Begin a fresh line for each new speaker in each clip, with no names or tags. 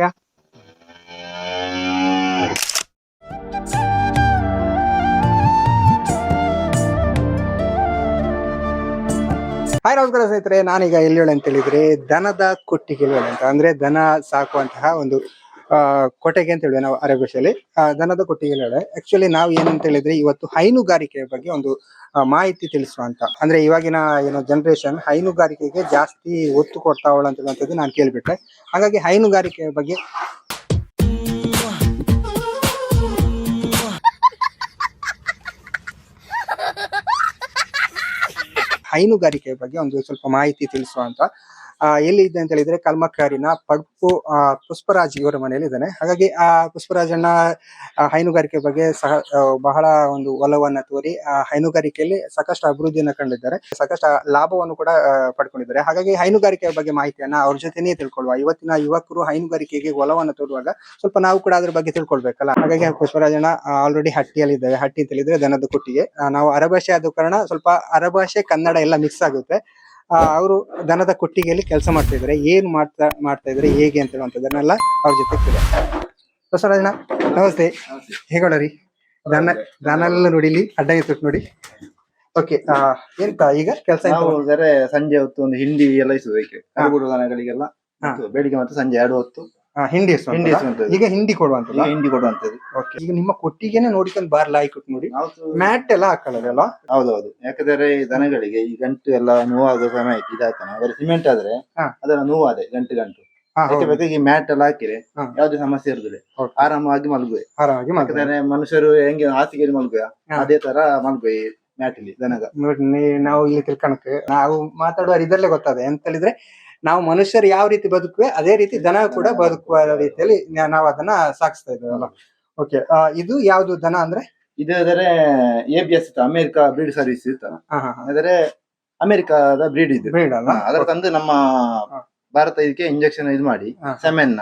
Okay hi ನಮಸ್ಕಾರ ಸ್ನೇಹಿತರೆ. ನಾನೀಗ ಎಲ್ಲಿ ಅಂತ ಹೇಳಿದ್ರೆ, ದನದ ಕೊಟ್ಟಿಗೆ ಅಂತ. ಅಂದ್ರೆ ದನ ಸಾಕುವಂತಹ ಒಂದು ಆ, ಕೊಟ್ಟಿಗೆ ಅಂತ ಹೇಳುವ ನಾವು ಅರಬ್ ದನದ ಕೊಟ್ಟಿಗೆ ಹೇಳಿ. ಆಕ್ಚುಲಿ ನಾವು ಏನಂತ ಹೇಳಿದ್ರೆ ಇವತ್ತು ಹೈನುಗಾರಿಕೆ ಬಗ್ಗೆ ಒಂದು ಮಾಹಿತಿ ತಿಳಿಸುವ ಅಂತ. ಅಂದ್ರೆ ಇವಾಗಿನ ಏನೋ ಜನರೇಷನ್ ಹೈನುಗಾರಿಕೆಗೆ ಜಾಸ್ತಿ ಒತ್ತು ಕೊಡ್ತಾವಳ ಅಂತ ನಾನು ಕೇಳ್ಬಿಟ್ಟೆ ಹಾಗಾಗಿ ಹೈನುಗಾರಿಕೆ ಬಗ್ಗೆ ಹೈನುಗಾರಿಕೆ ಬಗ್ಗೆ ಒಂದು ಸ್ವಲ್ಪ ಮಾಹಿತಿ ತಿಳಿಸುವ ಅಂತ. ಆ, ಎಲ್ಲಿ ಇದೆ ಅಂತ ಹೇಳಿದ್ರೆ ಕಲ್ಮಕ್ಕಾರಿನ ಪಡ್ಪು ಆ, ಪುಷ್ಪರಾಜ್ ಇವರ ಮನೆಯಲ್ಲಿ ಇದ್ದಾನೆ. ಹಾಗಾಗಿ ಆ ಪುಷ್ಪರಾಜಣ್ಣ ಹೈನುಗಾರಿಕೆ ಬಗ್ಗೆ ಸಹ ಬಹಳ ಒಂದು ಒಲವನ್ನ ತೋರಿ ಆ ಹೈನುಗಾರಿಕೆಯಲ್ಲಿ ಸಾಕಷ್ಟು ಅಭಿವೃದ್ಧಿಯನ್ನು ಕಂಡಿದ್ದಾರೆ. ಸಾಕಷ್ಟು ಲಾಭವನ್ನು ಕೂಡ ಪಡ್ಕೊಂಡಿದ್ದಾರೆ. ಹಾಗಾಗಿ ಹೈನುಗಾರಿಕೆ ಬಗ್ಗೆ ಮಾಹಿತಿಯನ್ನ ಅವ್ರ ಜೊತೆನೇ ತಿಳ್ಕೊಳ್ಳುವ ಇವತ್ತಿನ ಯುವಕರು ಹೈನುಗಾರಿಕೆಗೆ ಒಲವನ್ನು ತೋರುವಾಗ ಸ್ವಲ್ಪ ನಾವು ಕೂಡ ಅದ್ರ ಬಗ್ಗೆ ತಿಳ್ಕೊಳ್ಬೇಕಲ್ಲ. ಹಾಗಾಗಿ ಪುಷ್ಪರಾಜಣ್ಣ ಆಲ್ರೆಡಿ ಹಟ್ಟಿಯಲ್ಲಿ ಇದ್ದಾವೆ ಹಟ್ಟಿ ಅಂತ ಹೇಳಿದ್ರೆ ದನದ ಕುಟ್ಟಿಗೆ. ನಾವು ಅರಭಾಷೆ ಆದ ಕಾರಣ ಸ್ವಲ್ಪ ಅರಭಾಷೆ ಕನ್ನಡ ಎಲ್ಲ ಮಿಕ್ಸ್ ಆಗುತ್ತೆ. ಅವರು ದನದ ಕೊಟ್ಟಿಗೆಯಲ್ಲಿ ಕೆಲಸ ಮಾಡ್ತಾ ಇದ್ದಾರೆ ಏನ್ ಮಾಡ್ತಾ ಮಾಡ್ತಾ ಇದ್ದಾರೆ ಹೇಗೆ ಅಂತ ಹೇಳುವಂಥದ್ದನ್ನೆಲ್ಲ ಅವ್ರ ಜೊತೆ ಕೇಳಿ ಬಸವರಾಜಣ್ಣ ನಮಸ್ತೆ. ಹೇಗೋಳರಿ? ದನ ದನ ಎಲ್ಲ ನೋಡಿಲಿ ಅಡ್ಡ ಇತ್ತು ನೋಡಿ. ಓಕೆ ಎಂತ ಈಗ ಕೆಲಸ
ಸಂಜೆ ಹೊತ್ತು ಒಂದು ಹಿಂಡಿ ಎಲ್ಲ ಇಸುವುದಕ್ಕೆ ಕರುಗುಡು ದನಗಳಿಗೆಲ್ಲ ಬೆಳಿಗ್ಗೆ ಮತ್ತು ಸಂಜೆ ಎರಡು ಹೊತ್ತು.
ಹಿಂಡಿ
ಹಿಂಡಿ
ಇಸುವಂತದ್ದಾ?
ಇಸುವಂತದ್ದು.
ಈಗ ಹಿಂಡಿ ಕೊಡುವಂತಲ್ಲ
ಹಿಂಡಿ ಕೊಡುವಂತದ್ದು
ಓಕೆ ಈಗ ನಿಮ್ಮ ಕೊಟ್ಟಿಗೆನೆ ನೋಡಿಕೊಂಡು ಬಾರ್ ಲಾಯ್ಕೊಟ್ ನೋಡಿ ಮ್ಯಾಟ್ ಎಲ್ಲ ಹಾಕೊಳ್ಳೋದಲ್ಲ
ಹೌದೌದು ಯಾಕಂದ್ರೆ ಈ ದನಗಳಿಗೆ ಈ ಗಂಟು ಎಲ್ಲ ನೋವಾಗುವ ಸಮಯ ಇದಾಗ್ತಾನೆ ಅವರ ಸಿಮೆಂಟ್ ಆದ್ರೆ
ಹಾ.
ಅದರ ನೋವಾದೆ ಗಂಟು ಗಂಟು
ಹಾ,
ಅದಕ್ಕೆ
ಹೌದು.
ಬೇಕಾಗಿ ಮ್ಯಾಟ್ ಎಲ್ಲ ಹಾಕಿದ್ರೆ
ಹಾ.
ಯಾವುದೇ ಸಮಸ್ಯೆ ಇರುದಿಲ್ಲ
ಆರಾಮಾಗಿ
ಆರಾಮವಾಗಿ ಮಲಗುವೆ
ಆರಾಮಾಗಿ ಮಾಡ್ಬೋದು.
ಯಾಕಂದ್ರೆ ಮನುಷ್ಯರು ಹೆಂಗೆ ಹಾಸಿಗೆಯಲ್ಲಿ ಮಲಗುವ
ಹಾ.
ಅದೇ ತರ ಮಲಗುವೆ ಈ ಮ್ಯಾಟ್ ಇಲ್ಲಿ ದನಗ
ನೋಡಿ ನೀ- ನಾವು ಇಲ್ಲಿ ತಿಳ್ಕೊಳಕ್ಕೆ ನಾವು ಮಾತಾಡುವ ಇದರಲ್ಲೇ ಗೊತ್ತಾದ ಅಂತ ಹೇಳಿದ್ರೆ ನಾವು ಮನುಷ್ಯರು ಯಾವ ರೀತಿ ಬದುಕುವೆ ಅದೇ ರೀತಿ ದನ ಕೂಡ ಬದುಕುವ ರೀತಿಯಲ್ಲಿ ನಾವು ಅದನ್ನ ಸಾಗಿಸ್ತಾ ಇದ್ದೇವಲ್ಲ. ಓಕೆ ಇದು ಯಾವ್ದು ದನ ಅಂದ್ರೆ?
ಇದು ಅದರ A B S America breed service
ಇತ್ತು.
ಆದರೆ ಅಮೆರಿಕದ ಬ್ರೀಡ್ ಇದು.
ಬ್ರೀಡ್ ಅಲ್ಲ?
ಅದ್ರ ತಂದು ನಮ್ಮ. ಭಾರತ ಇದಕ್ಕೆ ಇಂಜೆಕ್ಷನ್ ಇದು ಮಾಡಿ. ಸೆಮೆನ್.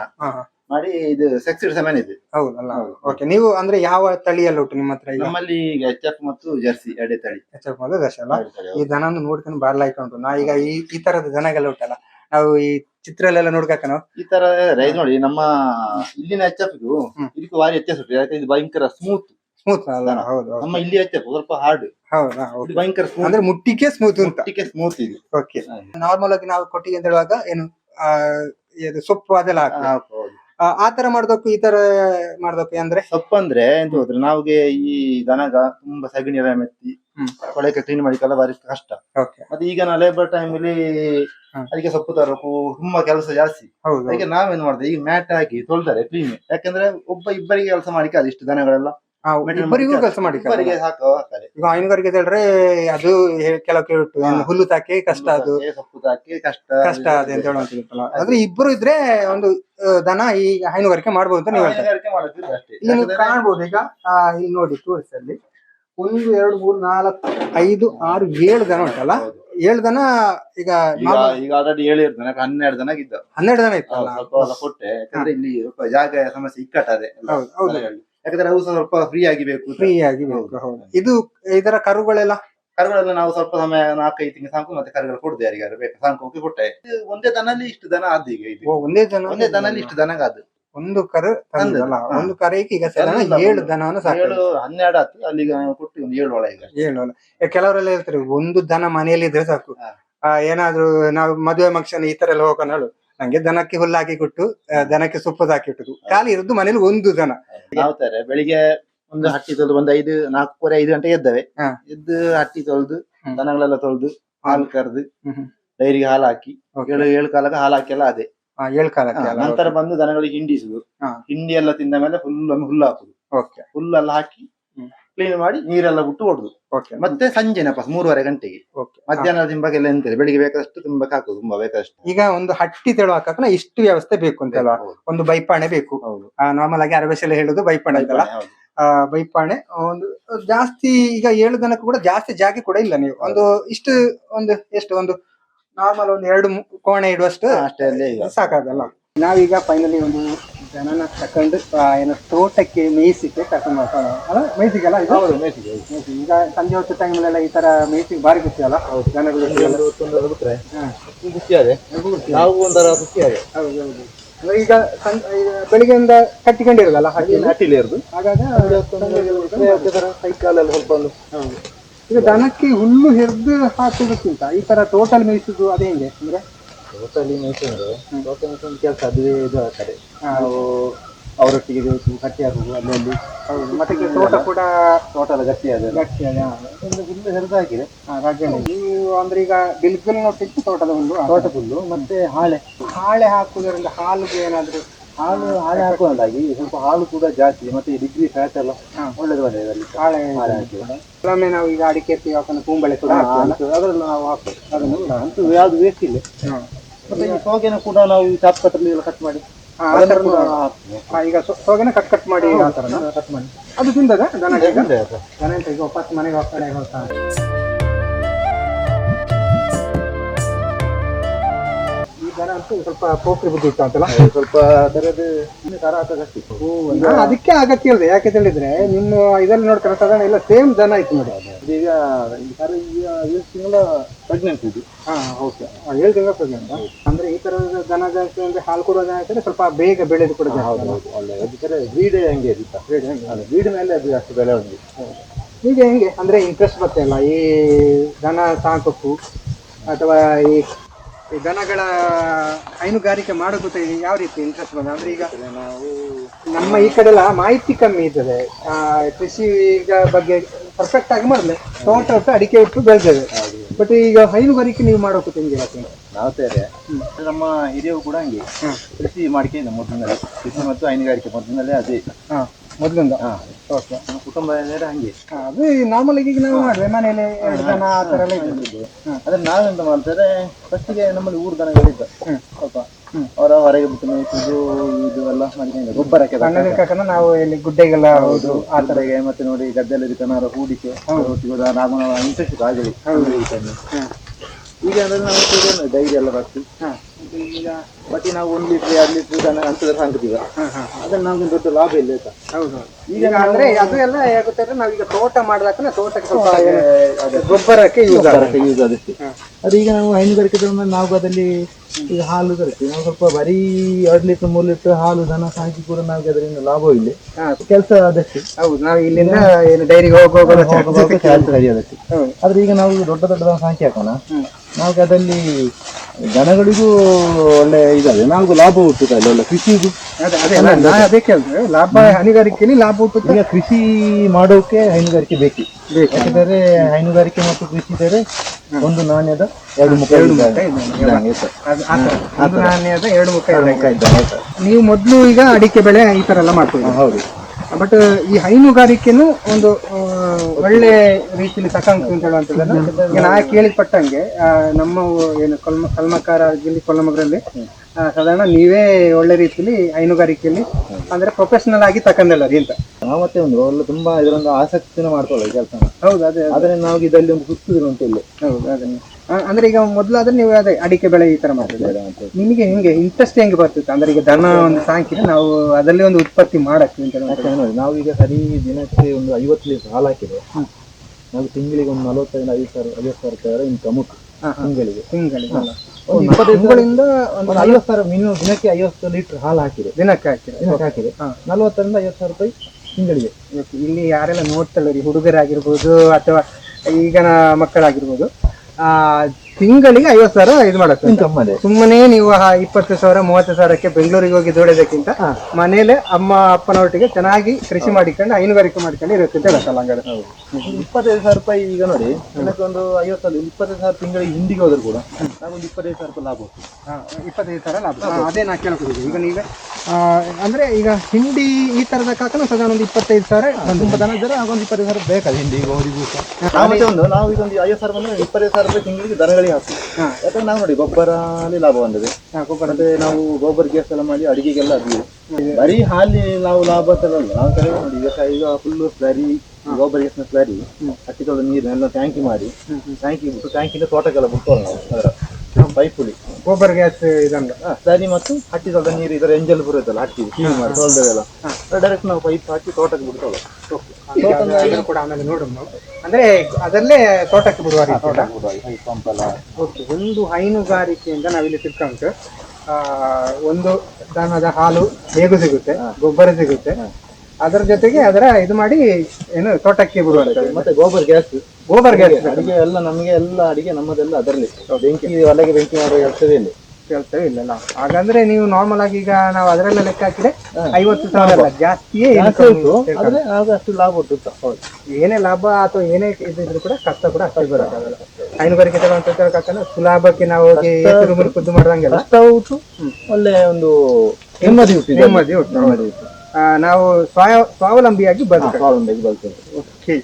ಮಾಡಿ ಇದು ಸೆಕ್ಸಿಡ್ ಸೆಮೆನ್ ಇದೆ.
ಹೌದಲ್ಲ?
ಹೌದು.
ಓಕೆ ನೀವು ಅಂದ್ರೆ ಯಾವ ತಳಿಯಲ್ಲಿ ಉಂಟು ನಿಮ್ಮ ಹತ್ರ
ನಮ್ಮಲ್ಲಿ ಈಗ ಎಚ್ ಎಫ್ ಮತ್ತು ಜರ್ಸಿ ಎರಡೇ ತಳಿ.
ಎಚ್ ಎಫ್ ಮತ್ತು
ಜರ್ಸಿ ಅಲ್ಲ?
ಈ. ದನ ನೋಡ್ಕೊಂಡು ಬಾರ್ಲಾಯ್ಕೊಂಡು ನಾ ಈಗ ಈ ಈ ತರದ ದನಗೆಲ್ಲ ಉಂಟಲ್ಲ ನಾವು ಈ ಚಿತ್ರಲ್ಲೆಲ್ಲ ನೋಡ್ಕಾಕ ನಾವು
ಈ ತರ ರೈಸ್ ನೋಡಿ ನಮ್ಮ ಇಲ್ಲಿನ ಎಚ್ ಎಫ್ ಇದು ಇದಕ್ಕೆ ಭಾರಿ ವ್ಯತ್ಯಾಸ ಉಂಟು. ಯಾಕಂದ್ರೆ ಇದು ಭಯಂಕರ ಸ್ಮೂತ್
ಸ್ಮೂತ್ ಅಲ್ಲ ಹೌದು.
ನಮ್ಮ ಇಲ್ಲಿ ಎಚ್ ಎಫ್ ಸ್ವಲ್ಪ ಹಾರ್ಡ್
ಹೌದಾ?
ಇದು ಭಯಂಕರ ಸ್ಮೂತ್
ಅಂದ್ರೆ ಮುಟ್ಟಿಗೆ ಸ್ಮೂತ್ ಅಂತ.
ಮುಟ್ಟಿಗೆ ಸ್ಮೂತ್ ಇದೆ.
ಓಕೆ
ಹಾ.
ನಾರ್ಮಲ್ ಆಗಿ ನಾವು ಕೊಟ್ಟಿಗೆ ಅಂತ ಹೇಳುವಾಗ ಏನು ಆ, ಇದು ಸೊಪ್ಪು ಅದೆಲ್ಲ ಆತರ
ಹಾ, ಹೌದು.
ಆ, ಆ ತರ ಮಾಡ್ಬೇಕು ಈ ತರ ಮಾಡ್ದಕ್ಕು ಅಂದ್ರೆ?
ಸೊಪ್ಪು ಅಂದ್ರೆ ಎಂತ ಹೋದ್ರೆ ನಾವ್ಗೆ ಈ ದನಗ ತುಂಬಾ ಸಗಣಿ ಎಲ್ಲ ಮೆತ್ತಿ. ಕೊಳೆಕೆ ಕ್ಲೀನ್ ಮಾಡಿಕೆಲ್ಲ ಬಾರಿ ಕಷ್ಟ.
ಓಕೆ
ಮತ್ತೆ ಈಗ ನಾ ಲೇಬರ್ ಟೈಮ್ ಅಲ್ಲಿ. ಅದಕ್ಕೆ ಸೊಪ್ಪು ತರಬೇಕು ತುಂಬಾ ಕೆಲಸ ಜಾಸ್ತಿ.
ಹೌದು
ಅದಕ್ಕೆ ನಾವೇನ್ ಮಾಡ್ದೆ ಈಗ ಮ್ಯಾಟ್ ಹಾಕಿ ತೊಳ್ತಾರೆ ಕ್ಲೀನ್ ಯಾಕಂದ್ರೆ ಒಬ್ಬ ಇಬ್ಬರಿಗೆ ಕೆಲಸ ಮಾಡಿಕೆ ಅದು ಇಷ್ಟು ದನಗಳೆಲ್ಲ.
ಇಬ್ಬರಿಗೂ ಕೆಲಸ ಮಾಡಿ ಈಗ ಹೈನುಗಾರಿಕೆ ಹೇಳಿದ್ರೆ ಅದು ಕೆಲವು ಹುಲ್ಲು ತಾಕಿ ಕಷ್ಟ ಅದು.
ಸೊಪ್ಪು ಹಾಕಿ ಕಷ್ಟ
ಕಷ್ಟ ಅದು ಅಂತ ಹೇಳುವಂತಲ್ಲ ಆದ್ರೆ ಇಬ್ಬರು ಇದ್ರೆ ಒಂದು ದನ ಈ ಹೈನುಗಾರಿಕೆ ಮಾಡ್ಬೋದು ಅಂತ ನೀವು ಹೇಳ್ತಾರೆ? ಕಾಣ್ಬೋದು ಈಗ ಇಲ್ಲಿ ನೋಡಿ ಟೂರಿಸ್ಟ್ ಅಲ್ಲಿ. ಒಂದು ಎರಡು ಮೂರು ನಾಲ್ಕು ಐದು ಆರು ಏಳು ದನ ಉಂಟಲ್ಲ. ಏಳು ದನ ಈಗ
ಈಗ ಈಗ ಆಲ್ರೆಡಿ ಏಳು ದನ ಹನ್ನೆರಡು ದನ ಇದ್ದ
ಹನ್ನೆರಡು ಜನ ಇತ್ತಲ್ಲ
ಸ್ವಲ್ಪ ಎಲ್ಲ ಕೊಟ್ಟೆ. ಯಾಕಂದ್ರೆ ಇಲ್ಲಿ ಸ್ವಲ್ಪ ಜಾಗ ಸಮಸ್ಯೆ ಇಕ್ಕಟ್ಟದೆ
ಹೌದು.
ಯಾಕಂದ್ರೆ ಅವು ಸ್ವಲ್ಪ ಫ್ರೀ ಆಗಿ ಬೇಕು
ಫ್ರೀ ಆಗಿ ಬೇಕು ಹೌದು. ಇದು ಇದರ ಕರುಗಳೆಲ್ಲ?
ಕರುಗಳೆಲ್ಲ ನಾವು ಸ್ವಲ್ಪ ಸಮಯ ನಾಲ್ಕೈದು ತಿಂಗಳು ಸಾಕು ಮತ್ತೆ ಕರುಗಳು ಕೊಡ್ದೆ ಯಾರಿಗಾರು ಬೇಕು ಸಾಕು ಕೊಟ್ಟೆ. ಒಂದೇ ದನಲ್ಲಿ ಇಷ್ಟು ದನ ಆದ ಈಗ ಇದು.
ಒಂದೇ ದನ?
ಒಂದೇ ದನಲ್ಲಿ ಇಷ್ಟು ದನಗಾದ
ಒಂದು ಕರು ತಂದಲ್ಲ. ಒಂದು ಕರೆಗೆ ಈಗ ಸಾಧಾರಣ ಏಳು ದನವನ್ನು
ಏಳು ಹನ್ನೆರಡು ಹತ್ತು ಅಲ್ಲಿಗೆ ಕೊಟ್ಟು ಒಂದು ಏಳು ಒಳ ಈಗ.
ಏಳು ಒಳ ಕೆಲವರೆಲ್ಲ ಹೇಳ್ತಾರೆ ಒಂದು ದನ ಮನೆಯಲ್ಲಿ ಇದ್ರೆ ಸಾಕು ಏನಾದ್ರೂ ನಾವು ಮದುವೆ ಫಂಕ್ಷನ್ ಈ ತರ ಎಲ್ಲ ಹೋಗೋಣ ನಂಗೆ ದನಕ್ಕೆ ಹುಲ್ಲು ಹಾಕಿ ಕೊಟ್ಟು ದನಕ್ಕೆ ಸೊಪ್ಪು ಹಾಕಿ ಇಟ್ಟದು ಖಾಲಿ ಇರೋದು ಮನೇಲಿ ಒಂದು ದನ.
ಯಾವ್ತಾರೆ ತಾರೆ ಬೆಳಿಗ್ಗೆ ಒಂದು ಹಟ್ಟಿ ತೊಳೆದು ಒಂದು ಐದು ನಾಲ್ಕೂವರೆ ಐದು ಗಂಟೆಗೆ ಎದ್ದವೆ. ಎದ್ದು ಹಟ್ಟಿ ತೊಳೆದು. ದನಗಳೆಲ್ಲ ತೊಳೆದು ಹಾಲು ಕರೆದು. ಡೈರಿಗೆ ಹಾಲು ಹಾಕಿ. ಏಳು ಏಳು ಕಾಲಕ್ಕೆ ಹಾಲು ಹಾಕಿ ಎಲ್ಲ ಅದೇ. ನಂತರ ಬಂದು ದನಗಳಿಗೆ ಹಿಂಡಿಸುದು. ಹಿಂಡಿ ಎಲ್ಲ ತಿಂದ ಮೇಲೆ ಫುಲ್ ಒಮ್ಮೆ ಹುಲ್ಲು ಹಾಕುದು.
ಓಕೆ.
ಹುಲ್ಲೆಲ್ಲ ಹಾಕಿ ಕ್ಲೀನ್ ಮಾಡಿ ನೀರೆಲ್ಲ ಬಿಟ್ಟು ಹೊಡುದು
ಓಕೆ.
ಮತ್ತೆ ಸಂಜೆ ನಪಾಸ್ ಮೂರುವರೆ ಗಂಟೆಗೆ. ಮಧ್ಯಾಹ್ನ ತಿಂಬಕ್ಕೆಲ್ಲ ಎಂತ ಬೆಳಿಗ್ಗೆ ಬೇಕಾದಷ್ಟು ತುಂಬಕ್ಕೆ ಹಾಕುದು ತುಂಬಾ ಬೇಕಾದಷ್ಟು.
ಈಗ ಒಂದು ಹಟ್ಟಿ ತೆಳು ಹಾಕಕ್ಕೆ ಇಷ್ಟು ವ್ಯವಸ್ಥೆ ಬೇಕು ಅಂತ
ಅಲ್ವಾ
ಒಂದು ಬೈಪಾಣೆ ಬೇಕು.
ಹೌದು.
ನಾರ್ಮಲ್ ಆಗಿ ಅರಬೇಶಲ್ಲಿ ಹೇಳುದು ಬೈಪಾಣೆ ಅಂತಲ್ಲ. ಬೈಪಾಣೆ ಒಂದು ಜಾಸ್ತಿ ಈಗ ಏಳು ದನಕ್ಕೂ ಕೂಡ ಜಾಸ್ತಿ ಜಾಗ ಕೂಡ ಇಲ್ಲ ನೀವು. ಒಂದು ಇಷ್ಟು ಒಂದು ಎಷ್ಟು ಒಂದು ನಾರ್ಮಲ್ ಒಂದು ಎರಡು ಕೋಣೆ ಇಡುವಷ್ಟು ಸಾಕಾಗಲ್ಲ. ನಾವೀಗ ಫೈನಲಿ ಒಂದು ಜನನ ತಕೊಂಡು ಏನ ತೋಟಕ್ಕೆ ಮೇಯಿಸಿಕ್ಕೆ ಕರ್ಕೊಂಡು ಬರ್ತಾರೆ ಅಲ್ಲ ಮೇಯ್ಸಿಗೆಲ್ಲ. ಈಗ ಸಂಜೆ ಹೊತ್ತು ಟೈಮಲ್ಲೆಲ್ಲ ಈ ತರ ಮೇಯ್ಸಿಗೆ ಬಾರಿ ಖುಷಿ ಅಲ್ಲ ಜನಗಳು
ಬಿಟ್ರೆ. ಖುಷಿ ಅದೇ ನಾವು ಒಂಥರ ಖುಷಿ ಅದೇ
ಹೌದು ಹೌದು. ಅಂದ್ರೆ ಈಗ ಬೆಳಿಗ್ಗೆಯಿಂದ ಕಟ್ಟಿಕೊಂಡಿರೋದಲ್ಲ ಹಾಗೆ?
ಅಟ್ಟಿಲಿ ಇರೋದು.
ಹಾಗಾಗಿ
ಸೈಕಲ್ ಕಾಲೆಲ್ಲ ಸ್ವಲ್ಪ ಒಂದು
ಈಗ ದನಕ್ಕೆ ಹುಲ್ಲು ಹೆರ್ದು ಹಾಕುವುದಕ್ಕಿಂತ ಈ ತರ ಟೋಟಲ್ ಮೇಯಿಸುದು ಅದೇ ಹೆಂಗೆ ಅಂದ್ರೆ?
ಟೋಟಲಿ ಮೇಯ್ಸಂದ್ರೆ ಟೋಟಲ್ ಮೇಯ್ಸೊಂದು ಕೆಲಸ ಅದುವೇ ಇದು ಆಗ್ತದೆ ನಾವು ಅವರೊಟ್ಟಿಗೆ ಬೇಕು ಕಟ್ಟಿ ಹಾಕುದು ಅಲ್ಲಿ
ಹೌದು. ಮತ್ತೆ ಈಗ ತೋಟ ಕೂಡ
ಟೋಟಲ್ ಗಟ್ಟಿ ಅದ
ಗಟ್ಟಿ ಅದೇ
ಒಂದು ಹುಲ್ಲು
ಹೆರ್ದಾಗಿದೆ. ನೀವು ಅಂದ್ರೆ ಈಗ ಬಿಲ್ಕುಲ್ ನೋಟಿಟ್ಟು ತೋಟದ ಹುಲ್ಲು.
ತೋಟದ ಹುಲ್ಲು ಮತ್ತೆ ಹಾಳೆ.
ಹಾಳೆ ಹಾಕುವುದರಿಂದ ಹಾಲಿಗೆ ಏನಾದ್ರು
ಹಾಲು ಹಾಲು ಹಾಕುವುದಾಗಿ ಸ್ವಲ್ಪ ಹಾಲು ಕೂಡ ಜಾಸ್ತಿ ಮತ್ತೆ ಡಿಗ್ರಿ ಫ್ಯಾಟ್ ಎಲ್ಲ ಒಳ್ಳೇದು ಬಂದಿದೆ ಅದರಲ್ಲಿ
ಹಾಳೆ ಕೆಲವೊಮ್ಮೆ ನಾವು ಈಗ ಅಡಿಕೆ ಹಾಕೊಂಡು ಕೂಂಬಳೆ ಕೂಡ?
ಅದರಲ್ಲಿ ನಾವು ಹಾಕ್ಬೇಕು ಅದನ್ನು ಅಂತೂ ಯಾವ್ದು ವೇಸ್ಟ್ ಇಲ್ಲ. ಮತ್ತೆ ಈ ಸೋಗೆನ ಕೂಡ ನಾವು ಈ ಚಾಪ್ ಕಟ್ಟಲ್ಲಿ ಎಲ್ಲ ಕಟ್ ಮಾಡಿ.
ಈಗ ಸೋಗೆನ ಕಟ್ ಕಟ್ ಮಾಡಿ ಆ ಥರ
ಕಟ್ ಮಾಡಿ.
ಅದು ತಿಂದಾಗ ದನ ದನ ಈಗ ವಾಪಸ್ ಮನೆಗೆ ಹೋಗ್ತಾನೆ ಹೋಗ್ತಾನೆ ದನ ಅಂತೂ ಸ್ವಲ್ಪ ಪೋಕ್ರಿ ಬುದ್ಧಿ ಇತ್ತು ಅಂತಲ್ಲ?
ಸ್ವಲ್ಪ ಅದರದ್ದು ತರ ಹಾಕಿ
ಅದಕ್ಕೆ ಅಗತ್ಯ ಇಲ್ಲದೆ ಯಾಕೆ ಹೇಳಿದ್ರೆ ನಿಮ್ಮ ಇದರಲ್ಲಿ ನೋಡ್ತಾರೆ ಸಾಧಾರಣ ಎಲ್ಲ ಸೇಮ್ ದನ ಇತ್ತು ನೋಡಿ.
ಈಗ ಸರ್ ಈಗ ಏಳು ತಿಂಗಳ ಪ್ರೆಗ್ನೆಂಟ್ ಇದು
ಹಾ ಓಕೆ. ಏಳು ತಿಂಗಳ ಪ್ರೆಗ್ನೆಂಟ್ ಅಂದ್ರೆ ಈ ತರದ ದನ ಜಾಸ್ತಿ ಅಂದ್ರೆ ಹಾಲು ಕೊಡೋ ಜನ ಇದ್ರೆ ಸ್ವಲ್ಪ ಬೇಗ ಬೆಳೆದು ಕೂಡ
ಹೌದು ಹೌದು. ಒಳ್ಳೆ ಅದಕ್ಕೆ ಬ್ರೀಡ್ ಹೆಂಗೆ ಇರುತ್ತೆ ಬ್ರೀಡ್ ಮೇಲೆ ಅದು ಅಷ್ಟು ಬೆಲೆ ಉಂಟು.
ಈಗ ಹೆಂಗೆ? ಅಂದ್ರೆ ಇಂಟ್ರೆಸ್ಟ್ ಬರ್ತಾ ಇಲ್ಲ ಈ ದನ ಸಾಕೋಕ್ಕೂ ಅಥವಾ ಈ ಈ ದನಗಳ ಹೈನುಗಾರಿಕೆ ಮಾಡೋದಕ್ಕೆ ಯಾವ ರೀತಿ ಇಂಟ್ರೆಸ್ಟ್ ಬಂದ? ಅಂದ್ರೆ ಈಗ
ನಾವು
ನಮ್ಮ ಈ ಕಡೆ ಎಲ್ಲ ಮಾಹಿತಿ ಕಮ್ಮಿ ಆ, ಕೃಷಿ ಈಗ ಬಗ್ಗೆ ಪರ್ಫೆಕ್ಟ್ ಆಗಿ ಮಾಡಲೆ. ತೋಟ ಅಡಿಕೆ ಇಟ್ಟು ಬೆಳೆದೇವೆ ಬಟ್ ಈಗ ಹೈನುಗಾರಿಕೆ ನೀವು ಮಾಡೋಕೆ ಹೆಂಗೆ
ನಾವು ಸೇರಿ ನಮ್ಮ ಹಿರಿಯರು ಕೂಡ ಹಂಗೆ. ಕೃಷಿ ಮಾಡ್ಕೊಂಡು ಮೊದಲಿನಲ್ಲಿ ಕೃಷಿ ಮತ್ತು ಹೈನುಗಾರಿಕೆ ಮೊದಲಿನಲ್ಲೇ ಅದೇ.
ಮೊದಲಿಂದ? ಓಕೆ.
ನಮ್ಮ ಕುಟುಂಬ ಎಲ್ಲ ಹಂಗೆ.
ಅದು ನಾರ್ಮಲ್ ಈಗ ನಾವು ಮಾಡುವೆ ಮನೆಯಲ್ಲಿ ಎರಡು ಜನ ಆ ಥರ ಎಲ್ಲ ಇದ್ದು
ಅದ್ರ ನಾವೆಂತ ಮಾಡ್ತಾರೆ ಫಸ್ಟಿಗೆ ನಮ್ಮಲ್ಲಿ ಊರು ದನಗಳಿದ್ದ ಸ್ವಲ್ಪ ಅವರ ಹೊರಗೆ ಬಿಟ್ಟು ಮೇಯ್ಸುದು ಇದು ಎಲ್ಲ ಮಾಡ್ಕೊಂಡು ಗೊಬ್ಬರಕ್ಕೆ
ನಾವು ಇಲ್ಲಿ ಗುಡ್ಡೆಗೆಲ್ಲ ಹೌದು
ಆ ತರಗೆ ಮತ್ತೆ ನೋಡಿ ಗದ್ದೆಲ್ಲ ಕನಾರ ಹೂಡಿಕೆ ಒಟ್ಟಿಗೆ ಇಂಟ್ರೆಸ್ಟ್ ಆಗಲಿ ಈಗ ಅಂದ್ರೆ ನಾವು ಡೈರಿ ಎಲ್ಲ ಬರ್ತೀವಿ. ಈಗ ಮತ್ತೆ ನಾವು ಒಂದು ಲೀಟ್ರ್ ಎರಡು ಲೀಟ್ರ್ ದನ ಅಂತಂದ್ರೆ ಹಾಕ್ತೀವ ಅದನ್ನ ನಮ್ಗೆ ದೊಡ್ಡ ಲಾಭ ಇಲ್ಲ ಆಯ್ತಾ?
ಹೌದು ಈಗ ಅಂದ್ರೆ ಅದು ಎಲ್ಲ ಹೇಗುತ್ತೆ ಅಂದ್ರೆ ನಾವೀಗ ತೋಟ ಮಾಡಿದಾಕ ತೋಟಕ್ಕೆ ಸ್ವಲ್ಪ ಗೊಬ್ಬರಕ್ಕೆ ಯೂಸ್
ಆಗುತ್ತೆ. ಯೂಸ್ ಅದಕ್ಕೆ ಅದು ಈಗ ನಾವು ಹೈನುಗಾರಿಕೆ ನಾವು ಅದರಲ್ಲಿ ಈಗ ಹಾಲು ತರ್ತೀವಿ. ನಾವು ಸ್ವಲ್ಪ ಬರೀ ಎರಡು ಲೀಟರ್ ಮೂರು ಲೀಟರ್ ಹಾಲು ದನ ಸಾಕಿ ಕೂಡ ನಮ್ಗೆ ಅದರಿಂದ ಲಾಭ ಇಲ್ಲ. ಕೆಲಸ ಅದಕ್ಕೆ
ಹೌದು ನಾವು ಇಲ್ಲಿಂದ ಏನು ಡೈರಿಗೆ ಹೋಗುವಾಗ
ಅದಕ್ಕೆ ಆದ್ರೆ ಈಗ ನಾವು ದೊಡ್ಡ ದೊಡ್ಡ ಸಾಕಿ ಹಾಕೋಣ. ನಾವು ಅದರಲ್ಲಿ ದನಗಳಿಗೂ ಒಳ್ಳೆ ಇದಾವೆ. ನಮಗೂ ಲಾಭ ಹುಟ್ಟುತ್ತೆ ಅಲ್ಲಿ ಒಳ್ಳೆ ಕೃಷಿಗೂ
ಅದೇ ಅದೇ ನಾ ಅದೇ ಕೇಳಿದ್ರೆ ಲಾಭ ಹೈನುಗಾರಿಕೆ ಲಾಭ ಹುಟ್ಟುತ್ತೆ?
ಈಗ ಕೃಷಿ ಮಾಡೋಕೆ ಹೈನುಗಾರಿಕೆ ಬೇಕು? ಯಾಕಂದ್ರೆ ಹೈನುಗಾರಿಕೆ ಮತ್ತು ಕೃಷಿ ಇದ್ದರೆ ಒಂದು ನಾಣ್ಯದ ಎರಡು ಮುಖ. ಇದ್ದಂಗೆ ಆಯ್ತಾ?
ಅದು ಆ ಥರ. ಒಂದು ನಾಣ್ಯದ ಎರಡು ಮುಖ
ಎರಡು. ಮುಖ?
ನೀವು ಮೊದಲು ಈಗ ಅಡಿಕೆ ಬೆಳೆ ಈ ತರ ಎಲ್ಲ ಮಾಡ್ತೀವಿ
ಹೌದು.
ಬಟ್ ಈ ಹೈನುಗಾರಿಕೆನು ಒಂದು ಒಳ್ಳೆ ರೀತಿಯಲ್ಲಿ ತಕಂತು ಅಂತ ಹೇಳುವಂಥದ್ದನ್ನು ಈಗ ನಾ ಕೇಳಿಪಟ್ಟಂಗೆ ನಮ್ಮ ಏನು ಕೊಲ್ಮ ಕಲ್ಮಕಾರ ಜಿಲ್ಲೆ ಕೊಲ್ಲಮಗರಲ್ಲಿ ಸಾಧಾರಣ ನೀವೇ ಒಳ್ಳೆ ರೀತಿಯಲ್ಲಿ ಹೈನುಗಾರಿಕೆಯಲ್ಲಿ ಅಂದ್ರೆ ಪ್ರೊಫೆಷನಲ್ ಆಗಿ ತಕೊಂಡಲ್ಲ ಅಂತ.
ನಾವು ಮತ್ತೆ ಒಂದು ಒಳ್ಳೆ ತುಂಬಾ ಇದರೊಂದು ಆಸಕ್ತಿನ ಮಾಡ್ಕೊಳ್ಳೋ ಕೆಲಸ
ಹೌದು ಅದೇ
ಆದ್ರೆ ನಾವು ಇದರಲ್ಲಿ ಒಂದು ಹುಟ್ಟಿದ್ರು ಅಂತ ಇಲ್ಲಿ.
ಹೌದು ಅದೇ. ಆ, ಅಂದ್ರೆ ಈಗ ಮೊದಲಾದ್ರೆ ನೀವು ಅದೇ ಅಡಿಕೆ ಬೆಳೆ ಈ ತರ ಮಾಡ್ತಿದ್ದೀರಾ ನಿಮಗೆ ಹೆಂಗೆ ಇಂಟ್ರೆಸ್ಟ್ ಹೆಂಗೆ ಬರ್ತಿತ್ತು? ಅಂದ್ರೆ ಈಗ ದನ ಒಂದು ಸಾಕಿದ್ರೆ ನಾವು ಅದರಲ್ಲಿ ಒಂದು ಉತ್ಪತ್ತಿ ಮಾಡಕ್ಕೆ ಅಂತ.
ನಾವು ಈಗ ಸರಿ ದಿನಕ್ಕೆ ಒಂದು ಐವತ್ತು ಲೀಟರ್ ಹಾಲು ಹಾಕಿದ್ರೆ ನಾವು ತಿಂಗಳಿಗೆ ಒಂದು ನಲವತ್ತೈದು ಐದು ಸಾವಿರ ಐವತ್ತು ಸಾವಿರ ರೂಪಾಯಿ ಇನ್ಕಮ್
ಹಾ, ಹಾ.
ತಿಂಗಳಿಗೆ.
ತಿಂಗಳಿಗೆ.
ಒಂದು ಇಪ್ಪತ್ತೈದು ತಿಂಗಳಿಂದ ಒಂದು ಐವತ್ತು ಸಾವಿರ ಮಿನಿಮಮ್ ದಿನಕ್ಕೆ ಐವತ್ತು ಲೀಟರ್ ಹಾಲು ಹಾಕಿದೆ
ದಿನಕ್ಕೆ ಹಾಕಿದೆ
ದಿನಕ್ಕೆ ಹಾಕಿದೆ. ನಲವತ್ತರಿಂದ ಐವತ್ತು ಸಾವಿರ ರೂಪಾಯಿ ತಿಂಗಳಿಗೆ.
ಇಲ್ಲಿ ಯಾರೆಲ್ಲ ನೋಡ್ತಾರೆ ರೀ ಹುಡುಗರಾಗಿರ್ಬೋದು ಅಥವಾ ಈಗಿನ ಮಕ್ಕಳಾಗಿರ್ಬೋದು ಆ ತಿಂಗಳಿಗೆ ಐವತ್ತು ಸಾವಿರ ಇದು ಮಾಡುತ್ತೆ.
ಇನ್ಕಮ್ ಅದೇ
ಸುಮ್ಮನೆ ನೀವು ಆ ಇಪ್ಪತ್ತು ಸಾವಿರ ಮೂವತ್ತು ಸಾವಿರಕ್ಕೆ ಬೆಂಗಳೂರಿಗೆ ಹೋಗಿ ದುಡಿಯೋದಕ್ಕಿಂತ. ಮನೇಲೆ ಅಮ್ಮ ಅಪ್ಪನೊಟ್ಟಿಗೆ ಚೆನ್ನಾಗಿ ಕೃಷಿ ಮಾಡಿಕೊಂಡು ಹೈನುಗಾರಿಕೆ ಮಾಡ್ಕೊಂಡು ಇರುತ್ತೆ ಹಂಗಾರೆ
ಇಪ್ಪತ್ತೈದು ಸಾವಿರ ರೂಪಾಯಿ ಈಗ ನೋಡಿ ನನಗೊಂದು ಒಂದು ಐವತ್ತು ಸಾವಿರ ಇಪ್ಪತ್ತೈದು ಸಾವಿರ ತಿಂಗಳಿಗೆ ಹಿಂದಿಗೆ ಹೋದ್ರು ಕೂಡ ನಾವೊಂದು ಇಪ್ಪತ್ತೈದು ಸಾವಿರ ರೂಪಾಯಿ ಲಾಭ ಹೋಗ್ತದೆ.
ಇಪ್ಪತ್ತೈದು ಸಾವಿರ ಲಾಭ. ಅದೇ ನಾ ಕೇಳ್ಕೊತಿದ್ದೆ ಈಗ ನೀವೇ ಅಂದ್ರೆ ಈಗ ಹಿಂಡಿ ಈ ತರದ ಕಾಕನ ಸದಾ ಒಂದು ಇಪ್ಪತ್ತೈದು ಸಾವಿರ
ತುಂಬ ದನ ಇದ್ದರೆ ಆಗೊಂದು ಇಪ್ಪತ್ತೈದು ಸಾವಿರ ಬೇಕಲ್ಲ ಹಿಂಡಿ ಗೋಧಿ ಸಹ ನಾವು ಮತ್ತೆ ಒಂದು ನಾವು ಇದೊಂದು ಐವತ್ತು ಸಾವಿರ ಬಂದ್ರೆ ಇಪ್ಪತ್ತೈದು ಸಾವಿರ ರೂಪಾಯಿ ತಿಂಗಳಿಗೆ ದನಗಳಿಗೆ ಹಾಕ್ತೀವಿ
ಹಾ.
ಯಾಕಂದ್ರೆ ನಾವು ನೋಡಿ ಗೊಬ್ಬರಲ್ಲಿ ಲಾಭ ಬಂದಿದೆ
ಗೊಬ್ಬರ.
ಮತ್ತೆ ನಾವು ಗೊಬ್ಬರ ಗ್ಯಾಸ್ ಎಲ್ಲ ಮಾಡಿ ಅಡಿಗೆಗೆಲ್ಲ ಅದು ಬರೀ ಹಾಲಿ ನಾವು ಲಾಭ ಅಂತ ಹೇಳಲ್ಲ ನಾವು ಕಡೆ ನೋಡಿ ಈಗ ಈಗ ಫುಲ್ ಸ್ಲರಿ ಗೊಬ್ಬರ ಗ್ಯಾಸ್ನ ಸ್ಲರಿ ಹಟ್ಟಿಗಳ ನೀರನ್ನೆಲ್ಲ ಟ್ಯಾಂಕಿ ಮಾಡಿ ಟ್ಯಾಂಕಿ ಬಿಟ್ಟು ಟ್ಯಾಂಕಿಂದ ತೋಟಕ್ಕೆಲ್ಲ ಬಿಡ್ತೋಲ್ಲ ನಾವು ಅದರ ಪೈಪುಲಿ
ಗೋಬರ್ ಗ್ಯಾಸ್ ಇದನ್ನ.
ಸರಿ ಮತ್ತು ಹಟ್ಟಿ ಸ್ವಲ್ಪ ನೀರು ಇದರ ಎಂಜಲ್ ಬರುತ್ತಲ್ಲ ಹಟ್ಟಿ ಕ್ಲೀನ್ ಮಾಡಿ ತೊಳೆದೆಲ್ಲ ಡೈರೆಕ್ಟ್ ನಾವು ಪೈಪ್ ಹಾಕಿ ತೋಟಕ್ಕೆ
ಬಿಡ್ತಾವೆ. ಕೂಡ ಆಮೇಲೆ ನೋಡೋಣ. ಅಂದ್ರೆ ಅದರಲ್ಲೇ ತೋಟಕ್ಕೆ ಬಿಡುವ
ಪಂಪ್ ಎಲ್ಲ.
ಓಕೆ ಒಂದು ಹೈನುಗಾರಿಕೆಯಿಂದ ನಾವಿಲ್ಲಿ ತಿಳ್ಕೊಂಡು ಒಂದು ದನದ ಹಾಲು ಹೇಗೂ ಸಿಗುತ್ತೆ? ಗೊಬ್ಬರ ಸಿಗುತ್ತೆ? ಅದರ ಜೊತೆಗೆ ಅದರ ಇದು ಮಾಡಿ ಏನು ತೋಟಕ್ಕೆ ಬಿಡುವಂತ
ಮತ್ತೆ ಗೋಬರ್ ಗ್ಯಾಸ್.
ಗೋಬರ್ ಗ್ಯಾಸ್.
ಅಡಿಗೆ ಎಲ್ಲ ನಮಗೆ ಎಲ್ಲ ಅಡಿಗೆ ನಮ್ಮದೆಲ್ಲ ಅದರಲ್ಲಿ. ಬೆಂಕಿ ಒಲೆಗೆ ಬೆಂಕಿ ಮಾಡುವ ಕೆಲಸವೇ ಇಲ್ಲ.
ಕೇಳ್ತೇವೆ ಇಲ್ಲಲ್ಲ ಹಾಗಂದ್ರೆ ನೀವು ನಾರ್ಮಲ್ ಆಗಿ ಈಗ ನಾವು ಅದರಲ್ಲೇ ಲೆಕ್ಕ ಹಾಕಿದ್ರೆ ಐವತ್ತು ಸಾವಿರ ಜಾಸ್ತಿಯೇ.
ಆದ್ರೆ ಆಗ ಅಷ್ಟು ಲಾಭ ಉಂಟು
ಏನೇ ಲಾಭ ಅಥವಾ ಏನೇ ಇದ್ರು ಕೂಡ ಕಷ್ಟ ಕೂಡ ಅಷ್ಟೇ ಬರೋಕ್ಕಾಗಲ್ಲ ಹೈನುಗಾರಿಕೆ ತಗೊಂಡ್ರೆ ಸುಲಾಭಕ್ಕೆ ಸುಲಭಕ್ಕೆ ನಾವು ಹೋಗಿ ಮಾಡಿದಂಗೆ ಮುರು ಖುದ್ದು ಮಾಡ್ದಂಗೆಲ್ಲ.
ಕಷ್ಟ ಉಂಟು ಒಳ್ಳೆ ಒಂದು ನೆಮ್ಮದಿ ಉಂಟು.
ನೆಮ್ಮದಿ ಉಂಟು.
ನೆಮ್ಮದಿ ಉಂಟು.
ನಾವು ಸ್ವಯ ಸ್ವಾವಲಂಬಿಯಾಗಿ ಬರ್ತೀವಿ
ಸ್ವಾವಲಂಬಿಯಾಗಿ ಬರ್ತದೆ
ಓಕೆ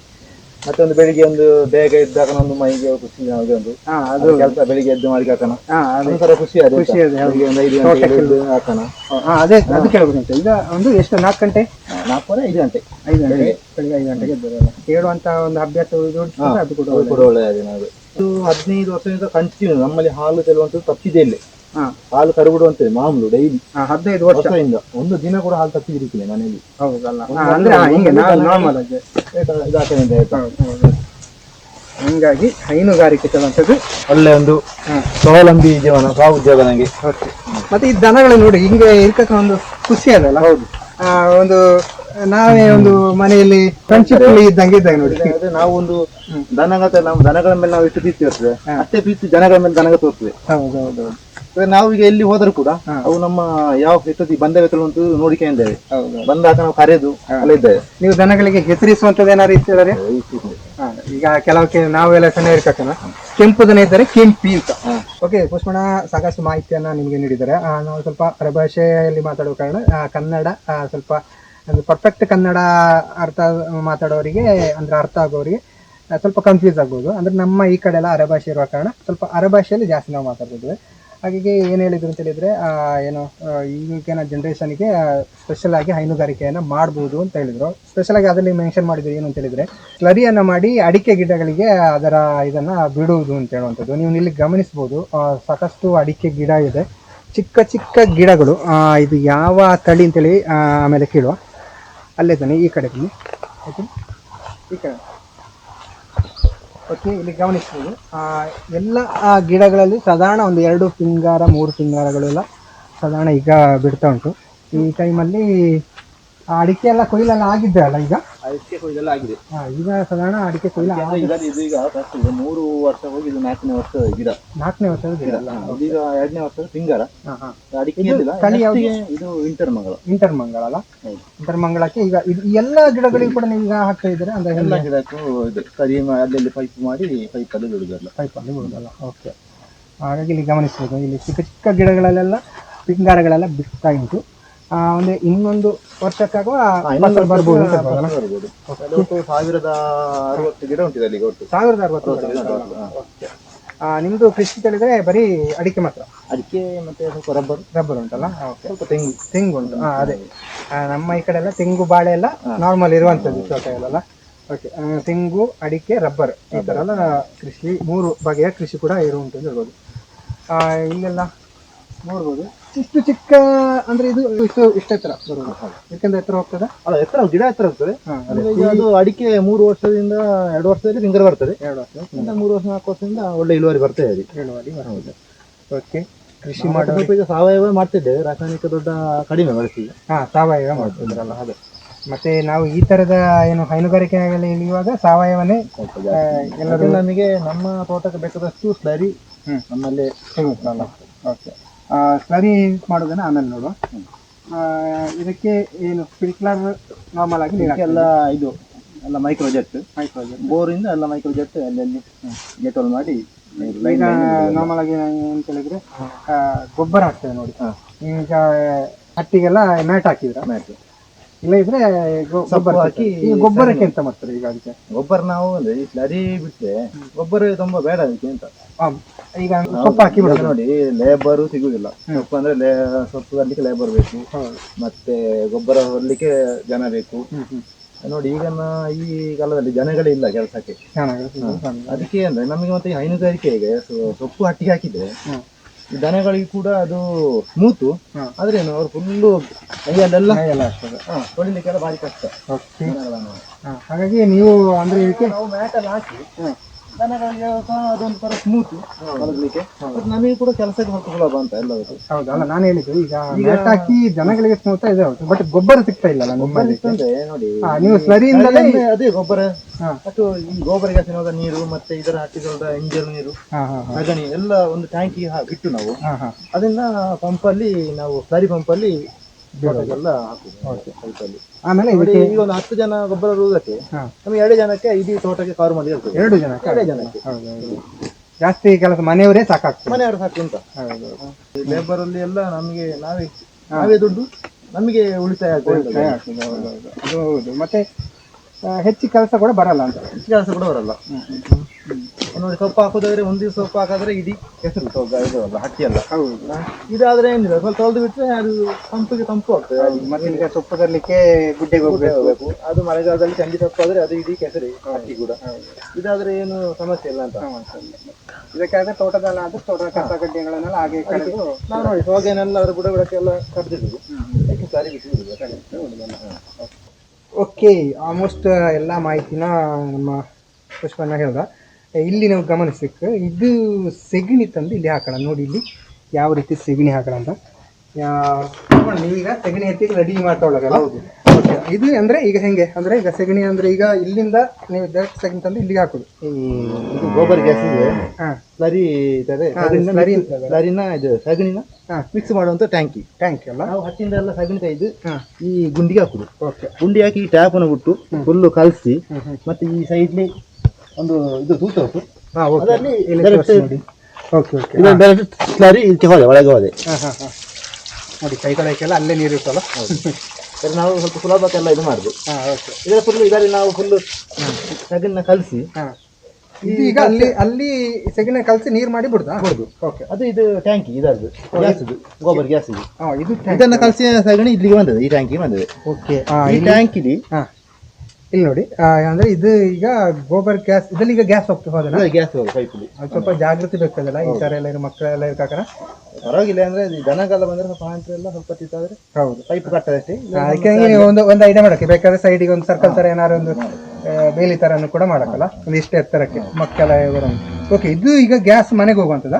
ಮತ್ತೆ ಒಂದು ಬೆಳಿಗ್ಗೆ ಒಂದು ಬೇಗ ಇದ್ದಾಗ ಒಂದು ಮೈಗೆ ಖುಷಿ ನಮಗೆ ಒಂದು.
ಅದು
ಕೆಲಸ ಬೆಳಿಗ್ಗೆ ಎದ್ದು ಮಾಡಿ ಹಾಕೋಣ.
ಅದು.
ಅದೊಂಥರ ಖುಷಿ ಅದು
ಖುಷಿ ಅದು
ಬೆಳಿಗ್ಗೆ ಒಂದು ಐದು ಗಂಟೆ ಎದ್ದು ಹಾಕೋಣ.
ಹಾ, ಅದೇ ಅದು ಕೇಳಬೇಕಂತ. ಈಗ ಒಂದು ಎಷ್ಟು ನಾಲ್ಕು ಗಂಟೆ?
ನಾಲ್ಕೂವರೆ ಐದು ಗಂಟೆ.
ಐದು ಗಂಟೆಗೆ ಬೆಳಿಗ್ಗೆ. ಐದು ಗಂಟೆಗೆ ಎದ್ದು ಕೇಳುವಂತ ಒಂದು ಅಭ್ಯಾಸ ಅದು ಕೂಡ
ಅದು ಒಳ್ಳೆಯದೇ. ನಾವು ಇದು ಹದಿನೈದು ವರ್ಷದಿಂದ ಕಂಟಿನ್ಯೂ ನಮ್ಮಲ್ಲಿ ಹಾಲು ತೆರುವಂಥದ್ದು ತಪ್ಪಿದೆ ಇಲ್ಲಿ. ಹಾಲು ಕರುಬಿಡುವಂತೆ ಮಾಮೂಲು ಡೈಲಿ
ಹದಿನೈದು ವರ್ಷ.
ವರ್ಷದಿಂದ. ಒಂದು ದಿನ ಕೂಡ ಹಾಲು ತಪ್ಪಿದಿರಿಕಿಲ್ಲ ಮನೆಯಲ್ಲಿ
ಹೌದಲ್ಲ. ಹಾ, ಅಂದ್ರೆ ಹಾ, ಹಿಂಗೆ ನಾರ್ಮಲ್ ಆಗಿ.
ಇದಾಗ್ತದೆ ಅಂತ ಆಯ್ತಾ
ಹೌದು, ಹೌದು. ಹಂಗಾಗಿ ಹೈನುಗಾರಿಕೆ ತಗೊಂತದ್ದು
ಒಳ್ಳೆ ಒಂದು ಸ್ವಾವಲಂಬಿ ಜೀವನ ಸ್ವಾಉದ್ಯೋಗ ನನಗೆ
ಮತ್ತೆ ಈ ದನಗಳು ನೋಡಿ ಹಿಂಗೆ ಇರ್ಕಕ್ಕ ಒಂದು ಖುಷಿ ಅದಲ್ಲ ಹೌದು. ಒಂದು ನಾವೇ ಒಂದು ಮನೆಯಲ್ಲಿ ಫ್ರೆಂಡ್ಶಿಪ್ ಇದ್ದಂಗೆ ಇದ್ದಾಗ ನೋಡಿ.
ಅದೇ ನಾವು ಒಂದು ದನಗತ ನಾವು ದನಗಳ ಮೇಲೆ ನಾವು ಎಷ್ಟು ಪ್ರೀತಿ ಇರ್ತದೆ ಅಷ್ಟೇ ಪ್ರೀತಿ ಜನಗಳ ಮೇಲೆ ದನಗ ತೋರ್ತದೆ.
ಹೌದು ಹೌದು ಹೌದು
ನಾವು ಈಗ ಎಲ್ಲಿ ಹೋದರೂ ಕೂಡ ಅವು ನಮ್ಮ ಯಾವ ಎಷ್ಟೊತ್ತಿ ಬಂದ ಅಂತ ನೋಡಿಕೊಂಡಿದ್ದೇವೆ
ಹೌದು
ಬಂದಾಗ ನಾವು ಕರೆದು ಅಲ್ಲೇ ಇದ್ದೇವೆ.
ನೀವು ದನಗಳಿಗೆ ಹೆಸರಿಸುವಂತದ್ದು ಏನಾದ್ರು ಇರ್ತಿದ್ದಾರೆ ಈಗ ಕೆಲವಕ್ಕೆ ನಾವೆಲ್ಲ ಸಣ್ಣ ಇರ್ಕಕ್ಕನ ಕೆಂಪು ದನ ಇದ್ದಾರೆ ಕೆಂಪಿ ಅಂತ. ಓಕೆ ಪುಷ್ಪಣ ಸಾಕಷ್ಟು ಮಾಹಿತಿಯನ್ನ ನಿಮಗೆ ನೀಡಿದ್ದಾರೆ. ನಾವು ಸ್ವಲ್ಪ ಪರಭಾಷೆಯಲ್ಲಿ ಮಾತಾಡುವ ಕಾರಣ ಕನ್ನಡ ಸ್ವಲ್ಪ ಒಂದು ಪರ್ಫೆಕ್ಟ್ ಕನ್ನಡ ಅರ್ಥ ಮಾತಾಡೋರಿಗೆ ಅಂದ್ರೆ ಅರ್ಥ ಆಗೋರಿಗೆ ಸ್ವಲ್ಪ ಕನ್ಫ್ಯೂಸ್ ಆಗ್ಬೋದು. ಅಂದ್ರೆ ನಮ್ಮ ಈ ಕಡೆ ಎಲ್ಲ ಅರಭಾಷೆ ಇರುವ ಕಾರಣ ಸ್ವಲ್ಪ ಅರಭಾಷೆಯಲ್ಲಿ ಜಾಸ್ತಿ ನಾವು ಮಾತಾಡ್ತಿದ್ವಿ. ಹಾಗಾಗಿ ಏನು ಹೇಳಿದ್ರು ಅಂತ ಹೇಳಿದ್ರೆ ಏನು ಈಗಿನ ಜನ್ರೇಷನ್ಗೆ ಸ್ಪೆಷಲ್ ಆಗಿ ಹೈನುಗಾರಿಕೆಯನ್ನು ಮಾಡ್ಬೋದು ಅಂತ ಹೇಳಿದ್ರು. ಸ್ಪೆಷಲ್ ಆಗಿ ಅದರಲ್ಲಿ ಮೆನ್ಷನ್ ಮಾಡಿದ್ರು ಏನು ಅಂತ ಹೇಳಿದ್ರೆ, ಸ್ಲರಿಯನ್ನು ಮಾಡಿ ಅಡಿಕೆ ಗಿಡಗಳಿಗೆ ಅದರ ಇದನ್ನ ಬಿಡುವುದು ಅಂತ ಹೇಳುವಂಥದ್ದು. ನೀವು ಇಲ್ಲಿ ಗಮನಿಸ್ಬೋದು ಸಾಕಷ್ಟು ಅಡಿಕೆ ಗಿಡ ಇದೆ. ಚಿಕ್ಕ ಚಿಕ್ಕ ಗಿಡಗಳು ಇದು ಯಾವ ತಳಿ ಅಂತೇಳಿ ಆಮೇಲೆ ಕೇಳುವ. ಅಲ್ಲೇ ತಾನೆ, ಈ ಕಡೆ ಬನ್ನಿ. ಓಕೆ ಈ ಕಡೆ. ಓಕೆ ಇಲ್ಲಿ ಗಮನಿಸ್ಬೋದು. ಎಲ್ಲ ಗಿಡಗಳಲ್ಲಿ ಸಾಧಾರಣ ಒಂದು ಎರಡು ಪಿಂಗಾರ ಮೂರು ಪಿಂಗಾರಗಳೆಲ್ಲ ಸಾಧಾರಣ ಈಗ ಬಿಡ್ತಾ ಉಂಟು. ಈ ಟೈಮಲ್ಲಿ ಅಡಿಕೆ ಎಲ್ಲ ಕೊಯ್ಲೆಲ್ಲ ಆಗಿದ್ದೆ ಅಲ್ಲ ಈಗ?
ಅದಕ್ಕೆ ಕೊಯ್ಲೆಲ್ಲ ಆಗಿದೆ.
ಹಾ, ಈಗ ಸಾಧಾರಣ ಅಡಿಕೆ ಕೊಯ್ಲು
ಇದು ಈಗ first ಇದು ಮೂರು ವರ್ಷ ಹೋಗಿ ಇದು ನಾಲ್ಕನೇ ವರ್ಷ ಗಿಡ.
ನಾಲ್ಕನೇ ವರ್ಷ ಗಿಡ. ಈಗ
ಇದೀಗ ಎರಡನೇ ವರ್ಷ ಸಿಂಗಾರ.
ಹಾ, ಹಾ.
ಅಡಿಕೆ ಏನಿಲ್ಲ
ತಳಿ ಯಾವ್ದು?
next ಗೆ ಇದು ಇಂಟರ್ ಮಂಗಳ.
ಇಂಟರ್ ಮಂಗಳ ಅಲ್ಲ?
ಹೌದು.
ಇಂಟರ್ ಮಂಗಳಕ್ಕೆ ಈಗ ಇದು ಈ ಎಲ್ಲ ಗಿಡಗಳಿಗೂ ಕೂಡ ನೀವು ಈಗ ಹಾಕ್ತಾ ಇದ್ದೀರಾ? ಅಂದ್ರೆ
ಎಲ್ಲ ಗಿಡಕ್ಕೂ ಇದು ಸರಿ ಮಾ- ಅಲ್ಲಲ್ಲಿ ಪೈಪ್ ಮಾಡಿ ಅಲ್ಲಿ ಬಿಡುದಲ್ಲ.
ಪೈಪ್ ಅಲ್ಲಿ ಬಿಡುದಲ್ಲ. ಓಕೆ ಹಾಗಾಗಿ ಇಲ್ಲಿ ಗಮನಿಸ್ಬೋದು ಇಲ್ಲಿ ಚಿಕ್ಕ ಚಿಕ್ಕ ಗಿಡಗಳಲ್ಲೆಲ್ಲ ಪಿಂಗಾರಗಳೆಲ್ಲ ಬಿಡ್ತಾ ಉಂಟು. ಒಂದು ಇನ್ನೊಂದು ವರ್ಷಕ್ಕಾಗುವ ಫಸಲು ಬರ್ಬೋದು ಅಂತ
ಸಾವಿರದ ಅರವತ್ತು ಗಿಡ ಉಂಟಿದೆ ಅಲ್ಲಿಗೆ ಒಟ್ಟು.
ಸಾವಿರದ ಅರವತ್ತು ಗಿಡ? ಓಕೆ ಆ, ನಿಮ್ದು ಕೃಷಿ ತಳಿದ್ರೆ ಬರೀ ಅಡಿಕೆ ಮಾತ್ರ?
ಅಡಿಕೆ ಮತ್ತೆ ಸ್ವಲ್ಪ ರಬ್ಬರ್.
ರಬ್ಬರ್ ಉಂಟಲ್ಲ? ಓಕೆ
ಸ್ವಲ್ಪ ತೆಂಗು.
ತೆಂಗು ಉಂಟು. ಹಾ ಅದೇ. ಆ, ನಮ್ಮ ಈ ಕಡೆ ಎಲ್ಲ ತೆಂಗು ಬಾಳೆ ಎಲ್ಲ ನಾರ್ಮಲ್ ಇರುವಂತದ್ದು ಎಲ್ಲ ಓಕೆ ತೆಂಗು ಅಡಿಕೆ ರಬ್ಬರ್ ಈ ಥರ ಎಲ್ಲ ಕೃಷಿ ಮೂರು ಬಗೆಯ ಕೃಷಿ ಕೂಡ ಇರುವಂತ ಹೇಳ್ಬೋದು. ಆ, ಇಲ್ಲೆಲ್ಲ ನೋಡ್ಬೋದು. ಇಷ್ಟು ಚಿಕ್ಕ ಅಂದ್ರೆ ಇದು ಇಷ್ಟು ಇಷ್ಟ ಎತ್ತರ ಯಾಕಂದ್ರೆ ಯಾಕೆಂದ್ರೆ ಎತ್ತರ ಹೋಗ್ತದೆ?
ಅಲ್ಲ ಎತ್ತರ ಗಿಡ ಎತ್ತರ ಹೋಗ್ತದೆ ಅದು. ಅಡಿಕೆ ಮೂರು ವರ್ಷದಿಂದ ಎರಡು ವರ್ಷದಲ್ಲಿ ಸಿಂಗರ್ ಬರ್ತದೆ.
ಎರಡು
ವರ್ಷದಿಂದ ಮೂರು ವರ್ಷ ನಾಲ್ಕು ವರ್ಷದಿಂದ ಒಳ್ಳೆ ಇಳುವರಿ ಬರ್ತದೆ ಅದು
ಇಳುವರಿ ಬರ್ತದೆ ಓಕೆ ಕೃಷಿ
ಮಾಡೋದು ಈಗ ಸಾವಯವ ಮಾಡ್ತಿದ್ದೇವೆ. ರಾಸಾಯನಿಕ ದೊಡ್ಡ ಕಡಿಮೆ ಬಳಸಿದೆ.
ಹಾ ಸಾವಯವ ಮಾಡ್ತಿದ್ರಲ್ಲ ಅದೇ. ಮತ್ತೆ ನಾವು ಈ ತರದ ಏನು ಹೈನುಗಾರಿಕೆಯಲ್ಲಿ ಇಳಿಯುವಾಗ ಸಾವಯವನೇ ಎಲ್ಲರೂ
ನಮಗೆ ನಮ್ಮ ತೋಟಕ್ಕೆ ಬೇಕಾದಷ್ಟು ಸ್ಲರಿ. ನಮ್ಮಲ್ಲಿ
ಸಿಗುತ್ತಲ್ಲ ಓಕೆ. ಸ್ಲರಿ ಮಾಡೋದನ್ನ ಆಮೇಲೆ ನೋಡುವ. ಆ, ಇದಕ್ಕೆ ಏನು ಸ್ಪ್ರಿಂಕ್ಲರ್ ನಾರ್ಮಲ್ ಆಗಿ
ಎಲ್ಲ ಇದು ಎಲ್ಲ ಮೈಕ್ರೋ ಜೆಟ್
ಬೋರ್
ಬೋರಿಂದ ಎಲ್ಲ ಮೈಕ್ರೋ ಜೆಟ್ ಅಲ್ಲಲ್ಲಿ ಜೆಟ್ ಆಲ್ ಮಾಡಿ
ಈಗ ನಾರ್ಮಲ್ ಆಗಿ ಅಂತ ಹೇಳಿದ್ರೆ ಗೊಬ್ಬರ ಹಾಕ್ತೇವೆ ನೋಡಿ. ಈಗ ಹಟ್ಟಿಗೆಲ್ಲ ಮ್ಯಾಟ್ ಹಾಕಿದ್ರ?
ಮ್ಯಾಟ್
ಇಲ್ಲ ಇದ್ರೆ ಗೊಬ್ಬರ
ಹಾಕಿ
ಗೊಬ್ಬರಕ್ಕೆ ಎಂತ ಮಾಡ್ತಾರೆ ಈಗ ಅದಕ್ಕೆ?
ಗೊಬ್ಬರ ನಾವು ಅಂದ್ರೆ ಸ್ಲರಿ ಬಿಟ್ಟರೆ ಗೊಬ್ಬರ ತುಂಬಾ ಬೇಡ ಅದಕ್ಕೆ ಅಂತ.
ಈಗ ಸೊಪ್ಪು ಹಾಕಿ
ಈಗ
ಬಿಡೋದು
ನೋಡಿ ಲೇಬರ್ ಸಿಗುದಿಲ್ಲ. ಸೊಪ್ಪು ಅಂದ್ರೆ ಲೇ ಸೊಪ್ಪು ತರಲಿಕ್ಕೆ ಲೇಬರ್ ಬೇಕು. ಮತ್ತೆ ಗೊಬ್ಬರ ಹೊರಲಿಕ್ಕೆ ಜನ ಬೇಕು. ನೋಡಿ ಈಗ ಈ ಕಾಲದಲ್ಲಿ ಜನಗಳೇ ಇಲ್ಲ ಕೆಲಸಕ್ಕೆ. ಅದಕ್ಕೆ ಅಂದ್ರೆ ನಮಗೆ ಮತ್ತೆ ಈ ಹೈನುಗಾರಿಕೆಗೆ ಸೊ- ಸೊಪ್ಪು ಹಟ್ಟಿಗೆ ಹಾಕಿದ್ರೆ. ಈ ದನಗಳಿಗೆ ಕೂಡ ಅದು
ಮೂತು.
ಆದ್ರೆ ಏನು ಅವ್ರು ಫುಲ್ಲು ಕೈಯಲ್ಲೆಲ್ಲ
ಎಲ್ಲ ಆಗ್ತದೆ
ಭಾರಿ ಕಷ್ಟ.
ಹಾಗಾಗಿ ನೀವು ಅಂದ್ರೆ ಇದಕ್ಕೆ
ನಾವು ಮ್ಯಾಟಲ್ಲಿ ಹಾಕಿ ದನಗಳಿಗೆ ಸಹ ಅದೊಂದು ತರ ಸ್ಮೂತ್ ಮಲಗಲಿಕ್ಕೆ ಮತ್ತೆ ನಮಗೆ ಕೂಡ ಕೆಲಸಕ್ಕೆ ಸ್ವಲ್ಪ ಸುಲಭ ಅಂತ ಎಲ್ಲವೂ
ಹೌದು ಅಲ್ಲ ನಾನು ಹೇಳಿದ್ದು ಈಗ ಮ್ಯಾಟ್ ಹಾಕಿ ಜನಗಳಿಗೆ ಸ್ಮೂತ ಇದೆ ಹೌದು ಬಟ್ ಗೊಬ್ಬರ ಸಿಗ್ತಾ ಇಲ್ಲ ನಿಮ್ಮಲ್ಲಿ
ಅಂದ್ರೆ ನೋಡಿ.
ಹಾ, ನೀವು ಸ್ಲರಿಯಿಂದಲೇ
ಅದೇ ಗೊಬ್ಬರ.
ಹಾ.
ಮತ್ತು ಈ ಗೊಬ್ಬರ ಗ್ಯಾಸಿನ ನೀರು ಮತ್ತೆ ಇದರ ಹಾಕಿದ ಇಂಜಲ್ ನೀರು
ಹಾ ಹಾ ಹಾ.
ಸಗಣಿ ಎಲ್ಲ ಒಂದು ಟ್ಯಾಂಕಿಗೆ ಬಿಟ್ಟು ನಾವು.
ಹಾ ಹಾ.
ಅದನ್ನ ಪಂಪಲ್ಲಿ ನಾವು ಸ್ಲರಿ ಪಂಪಲ್ಲಿ ಎಲ್ಲ ಹಾಕುದು ಪೈಪಲ್ಲಿ
ಆಮೇಲೆ
ನೋಡಿ
ಇದಕ್ಕೆ
ಈಗ ಒಂದು ಹತ್ತು ಜನ ಗೊಬ್ಬರ ಇರುವುದಕ್ಕೆ
ಹಾ.
ನಮಗೆ ಎರಡು ಜನಕ್ಕೆ ಇಡೀ ತೋಟಕ್ಕೆ ಕವರ್ ಮಾಡಿ ಇರ್ತದೆ.
ಎರಡು ಜನ
ಎರಡೇ ಜನಕ್ಕೆ.
ಹೌದು ಹೌದು. ಜಾಸ್ತಿ ಕೆಲಸ ಮನೆಯವರೇ ಸಾಕಾಗ್ತದೆ.
ಮನೆಯವರು ಸಾಕು ಅಂತ.
ಹೌದು
ಲೇಬರ್ ಅಲ್ಲಿ ಎಲ್ಲ ನಮಗೆ ನಾವೇ ನಾವೇ ದುಡ್ಡು ನಮಗೆ ಉಳಿತಾಯ ಆಗ್ತದೆ
ಹೌದು, ಹೌದು. ಅದು ಹೌದು. ಮತ್ತೆ ಆ, ಹೆಚ್ಚು ಕೆಲಸ ಕೂಡ ಬರಲ್ಲ ಅಂತ.
ಕೆಲಸ ಕೂಡ ಬರಲ್ಲ. ನೋಡಿ ಸೊಪ್ಪು ಹಾಕೋದಾದ್ರೆ ಒಂದು ದಿವಸ ಸೊಪ್ಪು ಹಾಕಿದ್ರೆ ಇಡೀ ಹೆಸರು ಇದು ಅಲ್ಲ ಹಟ್ಟಿ ಅಲ್ಲ.
ಹೌದು?
ಇದಾದ್ರೆ ಏನಿಲ್ಲ ಸ್ವಲ್ಪ ತೊಳೆದು ಬಿಟ್ಟರೆ ಅದು ತಂಪಿಗೆ ತಂಪು ಆಗ್ತದೆ.
ಮತ್ತೆ ಈಗ ಸೊಪ್ಪು ತರಲಿಕ್ಕೆ ಗುಡ್ಡೆಗೆ ಹೋಗಬೇಕು.
ಅದು ಮಳೆಗಾಲದಲ್ಲಿ ಚಂಡಿ ಸೊಪ್ಪು ಆದ್ರೆ ಅದು ಇಡೀ ಕೆಸರಿ ಹಕ್ಕಿ ಕೂಡ. ಇದಾದ್ರೆ ಏನು ಸಮಸ್ಯೆ ಇಲ್ಲ ಅಂತ.
ಇದಕ್ಕಾಗ ತೋಟದಲ್ಲ ಆದ್ರೆ ತೋಟದ ಕಸ ಗಡ್ಡೆಗಳನ್ನೆಲ್ಲ ಹಾಗೆ ಕಳೆದು
ನಾವು ನೋಡಿ ಹೋಗೇನೆಲ್ಲ ಅದ್ರ ಬುಡ ಬುಡಕ್ಕೆಲ್ಲ ಕಡ್ದಿಡುದು ಅದಕ್ಕೆ ಸರಿ ಬಿಟ್ಟು
ಓಕೆ ಆಲ್ಮೋಸ್ಟ್ ಎಲ್ಲ ಮಾಹಿತಿನ ನಮ್ಮ ಪುಷ್ಪಣ್ಣ ಹೇಳ್ದ. ಇಲ್ಲಿ ನಾವು ಗಮನಿಸಬೇಕು. ಇದು ಸೆಗಣಿ ತಂದು ಇಲ್ಲಿ ಹಾಕೋಣ. ನೋಡಿ ಇಲ್ಲಿ ಯಾವ ರೀತಿ ಸೆಗಣಿ ಹಾಕೋಣ ಅಂತ. ನೀವೀಗ ಸೆಗಣಿ ಎತ್ತಿ ರೆಡಿ ಮಾಡ್ಕೊಳ್ಳೋದಲ್ಲ ಓಕೆ ಇದು ಅಂದ್ರೆ ಈಗ ಹೆಂಗೆ? ಅಂದ್ರೆ ಈಗ ಸೆಗಣಿ ಅಂದ್ರೆ ಈಗ ಇಲ್ಲಿಂದ ನೀವು ಡೈರೆಕ್ಟ್ ಸೆಗಣಿ ತಂದು ಇಲ್ಲಿಗೆ ಹಾಕೋದು.
ಈ ಇದು ಗೋಬರ್ ಗ್ಯಾಸ್ ಇದೆ.
ಹಾ.
ಸ್ಲರಿ ಇದ್ದಾರೆ
ಇರ್ತದೆ.
ಸ್ಲರಿನ ಇದು ಸಗಣಿನ
ಹಾ.
ಮಿಕ್ಸ್ ಮಾಡುವಂಥ ಟ್ಯಾಂಕಿ
ಟ್ಯಾಂಕ್ ಅಲ್ಲ?
ನಾವು ಹತ್ತಿಂದ ಎಲ್ಲ ಸಗಣಿ ತೆಗೆದು ಈ ಗುಂಡಿಗೆ ಹಾಕುದು.
ಓಕೆ
ಗುಂಡಿ ಹಾಕಿ ಈ ಟ್ಯಾಪನ್ನು ಬಿಟ್ಟು ಫುಲ್ಲು ಕಲಸಿ ಮತ್ತೆ ಈ ಸೈಡ್ಲಿ ಒಂದು ಇದು ದೂತ ಉಂಟು
ಹಾಂ ಓಕೆ
ಅದರಲ್ಲಿ direct-
ನೋಡಿ ಓಕೆ ಓಕೆ
ಇದನ್ನು ಡೈರೆಕ್ಟ್ ಸ್ಲರಿ ಇದಕ್ಕೆ ಹೋದೆ ಒಳಗೆ ಹೋದೆ.
ಹಾಂ ಹಾಂ ಹಾಂ. ನೋಡಿ ಕೈ ತೊಳೆಯಕ್ಕೆಲ್ಲ ಅಲ್ಲೇ ನೀರು ಇರ್ತಲ್ಲ.
ಸರಿ ನಾವು ಸ್ವಲ್ಪ ಸುಲಭಕ್ಕೆಲ್ಲ ಇದು ಮಾಡುದು.
ಹಾಂ ಓಕೆ.
ಇದರ ಫುಲ್ ಇದರಲ್ಲಿ ನಾವು ಫುಲ್ಲು ಸಗಣಿನ ಕಲಸಿ
ಹಾಂ. ಈಗ ಅಲ್ಲಿ ಅಲ್ಲಿ ಸೆಗಣಿ ಕಲಸಿ ನೀರು ಮಾಡಿ ಬಿಡುದಾ?
ಬಿಡುದು.
ಓಕೆ.
ಅದು ಇದು ಟ್ಯಾಂಕಿ ಇದರದ್ದು. ಗ್ಯಾಸ್ ಗೋಬರ್ ಗ್ಯಾಸ್ ಇದು
ಹಾಂ ಇದು
ಇದನ್ನ ಕಲಸಿ ಸಗಣಿ ಇಲ್ಲಿಗೆ ಬಂದದ್ದು ಈ ಟ್ಯಾಂಕಿಗೆ ಬಂದದ್ದು.
ಓಕೆ.
ಈ ಟ್ಯಾಂಕಿಲಿ
ಹಾಂ. ಇಲ್ಲಿ ನೋಡಿ ಅಂದ್ರೆ ಇದು ಈಗ ಗೋಬರ್ ಗ್ಯಾಸ್ ಇದ್ರಲ್ಲಿ ಈಗ ಗ್ಯಾಸ್ ಹೋಗ್ತದೆ ಹೋದ
ಗ್ಯಾಸ್ ಹೋಗಿ ಪೈಪಲ್ಲಿ
ಅದು ಸ್ವಲ್ಪ ಜಾಗೃತಿ ಬೇಕಾದಲ್ಲ ಈ ತರ ಎಲ್ಲ ಇರೋ ಮಕ್ಕಳೆಲ್ಲ ಇರ್ಕಾಕರ
ಪರವಾಗಿಲ್ಲ ಅಂದ್ರೆ ದನಗಾಲ ಬಂದ್ರೆ ಸ್ವಲ್ಪ ಹಾಂಟ್ರೆ ಎಲ್ಲ ಸ್ವಲ್ಪ ತಿತ್ತಾದ್ರೆ
ಹೌದು.
ಪೈಪ್ ಕಟ್ಟದಷ್ಟೇ
ಅದಕ್ಕೆ ಒಂದು ಒಂದು ಐಡಿಯಾ ಮಾಡಕ್ಕೆ ಬೇಕಾದ್ರೆ ಸೈಡಿಗೆ ಒಂದು ಸರ್ಕಲ್ ತರ ಏನಾದ್ರು ಒಂದು ಬೇಲಿ ತರನು ಕೂಡ ಮಾಡಕ್ಕಲ್ಲ ಒಂದು ಇಷ್ಟೇ ಎತ್ತರಕ್ಕೆ ಮಕ್ಕಳ ಓಕೆ ಇದು ಈಗ ಗ್ಯಾಸ್ ಮನೆಗೆ ಹೋಗುವಂಥದ್ದು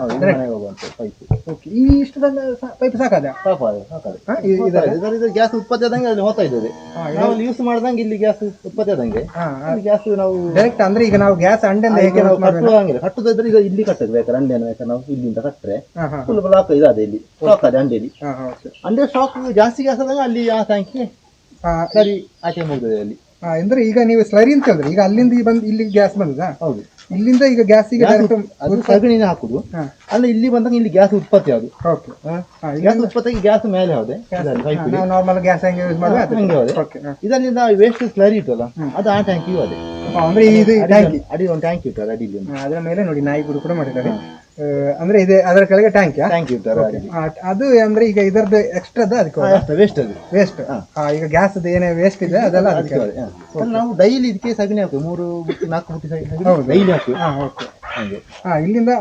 ಪೈಪ್
ಓಕೆ ಈ ಇಷ್ಟದಲ್ಲ ಪೈಪ್ ಸಾಕಾದ?
ಪಾಪ ಅದು ಸಾಕಾದ್ರೆ
ಹಾ, ಇ- ಇದರ
ಇದರಿಂದ ಗ್ಯಾಸ್ ಉತ್ಪತ್ತಿ ಆದಂಗೆ ಅಲ್ಲಿ ಹೋಗ್ತಾ ಇದ್ದದೆ ನಾವು ಯೂಸ್ ಮಾಡ್ದಂಗೆ ಇಲ್ಲಿ ಗ್ಯಾಸ್ ಉತ್ಪತ್ತಿ ಆದಂಗೆ.
ಹಾ
ಗ್ಯಾಸ್ ನಾವು
ಡೈರೆಕ್ಟ್ ಅಂದ್ರೆ ಈಗ ನಾವು ಗ್ಯಾಸ್ ಅಂಡೆಯಿಂದ ಹೇಗೆ
ನಾವು ಕಟ್ಟುದಿದ್ರೆ ಈಗ ಇಲ್ಲಿ ಕಟ್ಟದು ಬೇಕಾದ್ರೆ ಅಂಡೆಯನ್ನು ಬೇಕಾದ್ರೆ ನಾವು ಇಲ್ಲಿಂದ ಕಟ್ಟರೆ.
ಹಾ ಹಾ
ಫುಲ್ ಬ್ಲಾಕ್ ಇದೆ ಇಲ್ಲಿ.
ಹಾ ಹಾ ಓಕೆ
ಅಂಡೆ ಸ್ಟಾಕ್ ಜಾಸ್ತಿ ಗ್ಯಾಸ್ ಆದಂಗೆ ಅಲ್ಲಿ ಆ ಟ್ಯಾಂಕಿ ಸರಿ ಆಚೆ ಮುಗ್ತದೆ ಅಲ್ಲಿ.
ಹಾ ಅಂದ್ರೆ ಈಗ ನೀವು ಸ್ಲರಿ ಅಂತ ಹೇಳಿದ್ರೆ ಈಗ ಅಲ್ಲಿಂದ ಈ ಬಂದು ಇಲ್ಲಿಗೆ ಗ್ಯಾಸ್ ಬಂದದಾ?
ಹೌದು.
ಇಲ್ಲಿಂದ ಈಗ ಗ್ಯಾಸಿಗೆ
ಅದು ಸಗಣಿನ ಹಾಕುದು. ಅಲ್ಲ ಇಲ್ಲಿ ಬಂದಾಗ ಇಲ್ಲಿ ಗ್ಯಾಸ್ ಉತ್ಪತ್ತಿ ಅದು.
ಓಕೆ
ಗ್ಯಾಸ್ ಉತ್ಪತ್ತಿ ಗ್ಯಾಸ್ ಮೇಲೆ
ಯಾವುದೇ ನಾರ್ಮಲ್ ಗ್ಯಾಸ್ ಹೆಂಗೆ ಯೂಸ್ ಮಾಡುವ ಅದು
ಹಂಗೆ ಹೋದೆ? ಇದರಿಂದ ವೇಸ್ಟ್ ಸ್ಲರಿ ಇತ್ತಲ್ಲ ಅದು ಆ ಟ್ಯಾಂಕಿ ಅದೇ
ಅಂದ್ರೆ ಇದು ಟ್ಯಾಂಕಿ
ಅಡಿ ಒಂದು ಟ್ಯಾಂಕ್ ಇತ್ತು ಅಡಿಲಿ
ಅದರ ಮೇಲೆ ನೋಡಿ ನಾಯಿ ಗುರು ಕೂಡ ಮಾಡಿದ್ದಾರೆ. ಅಂದ್ರೆ ಇದೆ ಅದರ ಕೆಳಗೆ ಟ್ಯಾಂಕ್
ಟ್ಯಾಂಕ್ ಅಡಿಲಿ
ಅದು ಅಂದ್ರೆ ಈಗ ಇದರದ್ದು ಎಕ್ಸ್ಟ್ರಾ ಅದಕ್ಕೆ
ವೇಸ್ಟ್ ಅದು.
ವೇಸ್ಟ್ ಈಗ ಗ್ಯಾಸ್ ಏನೇ ವೇಸ್ಟ್ ಇದೆ ಅದೆಲ್ಲ ಅದಕ್ಕೆ
ನಾವು ಡೈಲಿ ಇದಕ್ಕೆ ಸಗಣಿ ಹಾಕ್ತೇವೆ. ಮೂರು ಬುಟ್ಟಿ ನಾಲ್ಕು ಬುಟ್ಟಿ ಸಗಣಿ ಡೈಲಿ ಹಾಕ್ತೇವೆ.
ಹಾ ಓಕೆ
ಹಾಗೆ.
ಹಾ ಇಲ್ಲಿಂದ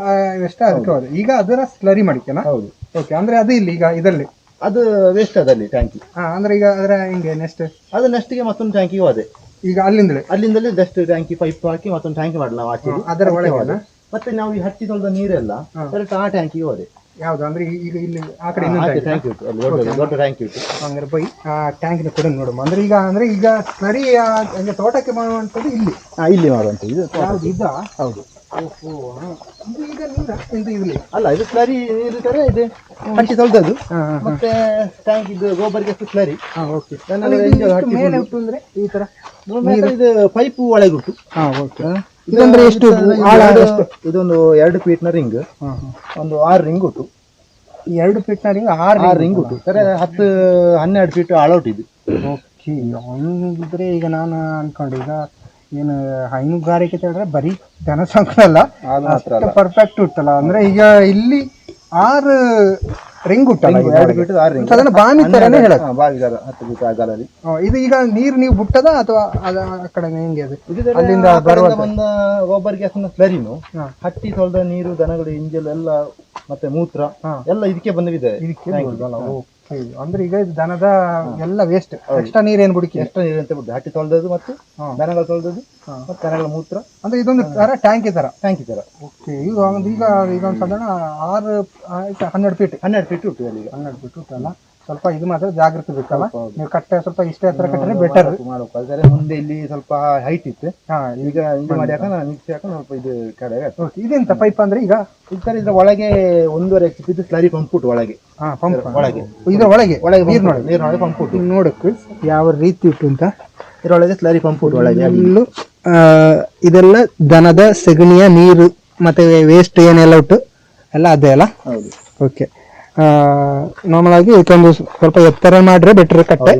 ಎಷ್ಟ ಅದಕ್ಕೆ ಹೋದೆ ಈಗ ಅದರ ಸ್ಲರಿ ಮಾಡಿಕೆನಾ
ಹೌದು.
ಓಕೆ ಅಂದ್ರೆ ಅದು ಇಲ್ಲಿ ಈಗ ಇದರಲ್ಲಿ.
ಅದು ವೇಸ್ಟ್ ಅದಲ್ಲಿ ಟ್ಯಾಂಕಿ
ಹಾ ಅಂದ್ರೆ ಈಗ ಅದರ ಹಿಂಗೆ ನೆಕ್ಸ್ಟ್
ಅದು ನೆಕ್ಸ್ಟ್ಗೆ ಮತ್ತೊಂದು ಟ್ಯಾಂಕಿಗೆ ಹೋದೆ.
ಈಗ ಅಲ್ಲಿಂದಲೇ?
ಅಲ್ಲಿಂದಲೇ ಜಸ್ಟ್ ಟ್ಯಾಂಕಿ ಪೈಪ್ ಹಾಕಿ ಮತ್ತೊಂದು ಟ್ಯಾಂಕಿ ಮಾಡಲ್ಲ ನಾವು
ಅದರ ಒಳಗೆ
ಮತ್ತೆ ನಾವು ಈ ಹಟ್ಟಿ ತೊಳೆದ ನೀರೆಲ್ಲ ಡೈರೆಕ್ಟ್ ಆ ಟ್ಯಾಂಕಿಗೆ ಹೋದೆ.
ಯಾವ್ದು? ಅಂದ್ರೆ ಈಗ ಇಲ್ಲಿ ಆ ಕಡೆ ಇನ್ನೊಂದು
ಆಚೆ
ಟ್ಯಾಂಕ್
ಟ್ಯಾಂಕ್ ಇತ್ತು ಅಲ್ಲಿ ದೊಡ್ಡ ದೊಡ್ಡ ಟ್ಯಾಂಕ್ ಇತ್ತು
ಹಂಗಾರೆ ಬೈ ಆ ಟ್ಯಾಂಕಿನ ಕೂಡ ನೋಡುವ ಅಂದ್ರೆ ಈಗ ಅಂದ್ರೆ ಈಗ ಸರಿ ಹಂಗೆ ತೋಟಕ್ಕೆ ಮಾಡುವಂಥದ್ದು ಇಲ್ಲಿ.
ಹಾ ಇಲ್ಲಿ ಮಾಡುವಂತ ಇದು
ಯಾವ್ದು ಇದ
ಹೌದು.
ಓಹೋ ಹಾ. ಇದು ಈಗ ನೀರ ಇದು ಇಲ್ಲಿ
ಅಲ್ಲ ಇದು ಸ್ಲರಿ ನೀರು ತರ ಇದೆ. ಹಟ್ಟಿ ತೊಳೆದದ್ದು
ಹಾ ಹಾ
ಮತ್ತೆ ಟ್ಯಾಂಕ್ ಇದು ಗೋಬರ್ಗೆ ಸ್ಲರಿ.
ಹಾ ಓಕೆ
ಹಟ್ಟಿ
ಮೇಲೆ ಅಂದ್ರೆ ಈ ತರ?
ಇದು ಪೈಪ್ ಒಳಗುಟ್ಟು
ಹಾ ಓಕೆ ಇದಂದ್ರೆ ಎಷ್ಟು ಆಳ ಎಷ್ಟು?
ಇದೊಂದು ಎರಡು ನ ರಿಂಗ್ ಒಂದು ಆರು ರಿಂಗ್ ಉಂಟು.
ಎರಡು ಫೀಟ್ ರಿಂಗ್ ಆರು
ಆರು ರಿಂಗ್ ಉಂಟು? ಸರಿ ಹತ್ತು ಹನ್ನೆರಡು ಫೀಟ್ ಆಳೌಟ್ ಇದು
ಓಕೆ ಅಂದ್ರೆ ಈಗ ನಾನು ಅನ್ಕೊಂಡೆ ಈಗ ಏನು ಹೈನುಗಾರಿಕೆ ಅಂತ ಹೇಳಿದ್ರೆ ಬರೀ
ಜನಸಂಖ್ಯೆ ಅಲ್ಲ
ಪರ್ಫೆಕ್ಟ್ ಉಂಟಲ್ಲ. ಅಂದ್ರೆ ಈಗ ಇಲ್ಲಿ ಆರು ರಿಂಗ್
ಆರು ರಿಂಗ್.
ಸಾಧಾರಣ ಬಾವಿ ತರನೇ ಹೇಳಕ್
ಬಾವಿಗಾರ ಹತ್ತು ಫೀಟ್ ಆಗಲಲ್ಲಿ
ಇದು ಈಗ ನೀರು ನೀವು ಬಿಟ್ಟದ ಅಥವಾ ಅದ ಆ ಕಡೆ ಹೆಂಗೆ ಅದು?
ಅಲ್ಲಿಂದ
ಬರುವ
ಬಂದ ಗೋಬರ್ ಗ್ಯಾಸ್ನ ಸ್ಲರಿನು ಹಟ್ಟಿ ತೊಳೆದ ನೀರು ದನಗಳು ಇಂಜಲ್ ಎಲ್ಲ ಮತ್ತೆ ಮೂತ್ರ. ಎಲ್ಲ ಇದಕ್ಕೆ ಬಂದಿದೆ
ಇದಕ್ಕೆ ಅಂದ್ರೆ ಈಗ ಇದು ದನದ ಎಲ್ಲ ವೇಸ್ಟ್ ಎಕ್ಸ್ಟ್ರಾ ನೀರ್ ಏನ್ ಗುಡಿಕೆ
ಎಕ್ಸ್ಟ್ರಾ ನೀರು ಅಂತ ಬಿಟ್ಟು ಹಟ್ಟಿ ತೊಳೆದದ್ದು ಮತ್ತು. ದನಗಳು ತೊಳೆದದ್ದು ಮತ್ತು ದನಗಳ ಮೂತ್ರ.
ಅಂದ್ರೆ ಇದೊಂದು ತರ ಟ್ಯಾಂಕ್ ತರ.
ಟ್ಯಾಂಕ್ ತರ.
ಓಕೆ. ಈಗ ಈಗ ಈಗ ಒಂದು ಸಾಧಾರಣ ಆರು ಹನ್ನೆರಡು ಫೀಟ್
ಹನ್ನೆರಡು ಫೀಟ್ ಉಂಟು ಅಲ್ಲಿ ಈಗ.
ಹನ್ನೆರಡು ಫೀಟ್ ಉಂಟಲ್ಲ ಸ್ವಲ್ಪ ಇದು ಮಾತ್ರ ಜಾಗೃತಿ ಬೇಕಲ್ಲ? ನೀವು ಕಟ್ಟ ಸ್ವಲ್ಪ ಇಷ್ಟೇ ಹತ್ರ ಕಟ್ಟರೆ ಬೆಟರ್
ಮಾಡಬೇಕು, ಆದರೆ ಮುಂದೆ ಇಲ್ಲಿ ಸ್ವಲ್ಪ ಹೈಟ್ ಇತ್ತು.
ಹಾ
ಈಗ ಇದು ಮಾಡಿ ಹಾಕೋಣ ಮಿಕ್ಸಿ ಹಾಕೋಣ ಸ್ವಲ್ಪ ಇದು ಕಡೆ
ಓಕೆ ಇದೆಂತ ಪೈಪ್ ಅಂದ್ರೆ ಈಗ?
ಈ ತರ ಇದ್ರ ಒಳಗೆ ಒಂದೂವರೆ ಎಚ್ ಇದು ಸ್ಲರಿ ಪಂಪ್ ಒಳಗೆ.
ಹಾ ಪಂಪ್
ಒಳಗೆ.
ಇದ್ರ ಒಳಗೆ?
ಒಳಗೆ
ನೀರು
ಒಳಗೇ ಪಂಪ್
ಫುಟ್ ನೋಡಕ್ಕೆ ಯಾವ ರೀತಿ ಇಟ್ಟು ಅಂತ.
ಇದರೊಳಗೆ ಸ್ಲರಿ ಪಂಪ್ ಫುಟ್ ಒಳಗೆ
ಇಲ್ಲಿ ಇದೆಲ್ಲ ದನದ ಸೆಗಣಿಯ ನೀರು ಮತ್ತೆ ವೇಸ್ಟ್ ಏನೆಲ್ಲ ಉಂಟು? ಎಲ್ಲ ಅದೇ ಅಲ್ಲ?
ಹೌದು.
ಓಕೆ ನಾರ್ಮಲ್ ಆಗಿ ಇದೊಂದು ಸ್ವಲ್ಪ ಎತ್ತರ ಮಾಡ್ರೆ ಬೆಟರ್ ಕಟ್ಟೆ.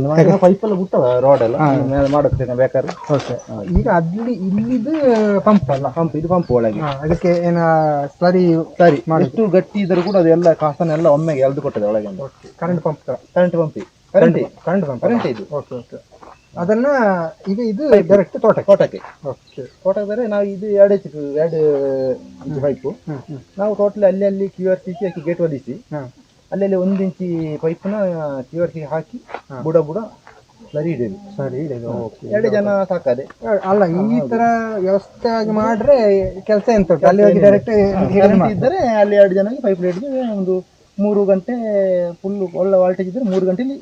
ಪೈಪ್ ಎಲ್ಲ ಬಿಟ್ಟವ ರೋಡ್ ಎಲ್ಲ. ಮೇಲೆ ಮಾಡೋಕೆ ಬೇಕಾದ್ರೆ.
ಓಕೆ ಈಗ ಅಲ್ಲಿ ಇಲ್ಲಿದು ಪಂಪ್ ಅಲ್ಲ
ಪಂಪ್ ಇದು ಪಂಪ್ ಒಳಗೆ.
ಅದಕ್ಕೆ ಏನ ಸರಿ
ಸರಿ ಎಷ್ಟು ಗಟ್ಟಿ ಇದ್ರೂ ಕೂಡ ಅದೆಲ್ಲ ಕಾಸನ್ನೆಲ್ಲ ಒಮ್ಮೆಗೆ ಎಳ್ದು ಕೊಟ್ಟದೆ ಒಳಗೆ
current pump
current pump current
current pump
current ಇದು.
ಓಕೆ ಓಕೆ ಅದನ್ನ ಈಗ ಇದು ಡೈರೆಕ್ಟ್ ತೋಟಕ್ಕೆ?
ತೋಟಕ್ಕೆ.
ಓಕೆ
ಬೇರೆ ನಾವು ಇದು ಎರಡು ಎಚ್ ಎರಡು ಪೈಪು ನಾವು ಟೋಟಲ್ ಅಲ್ಲಿ ಅಲ್ಲಿ ಕ್ಯೂ ಆರ್ ಸಿ ಹಾಕಿ ಗೇಟ್
ಒದಿಸಿ.
ಅಲ್ಲಲ್ಲಿ ಒಂದು ಇಂಚಿ ಪೈಪ್ನ ಆರ್ ಹಾಕಿ ಬುಡ ಬುಡ ಸರಿ ಹಿಡಿಯೋದು
ಸರಿ ಓಕೆ.
ಎರಡು ಜನ ಸಾಕದೆ.
ಅಲ್ಲ ಈ ತರ ವ್ಯವಸ್ಥೆ ಆಗಿ ಮಾಡ್ರೆ ಕೆಲಸ ಎಂತ ಉಂಟು? ಅಲ್ಲಿ ಹೋಗಿ ಡೈರೆಕ್ಟ್
ಇದ್ದರೆ ಅಲ್ಲಿ ಎರಡು ಜನಕ್ಕೆ ಪೈಪ್ ಲೈಟ್ಗೆ ಒಂದು ಮೂರು ಗಂಟೆ ಫುಲ್ ಒಳ್ಳೆ ವಾಲ್ಟೇಜ್ ಇದ್ದರೆ ಮೂರು ಗಂಟೆಲಿ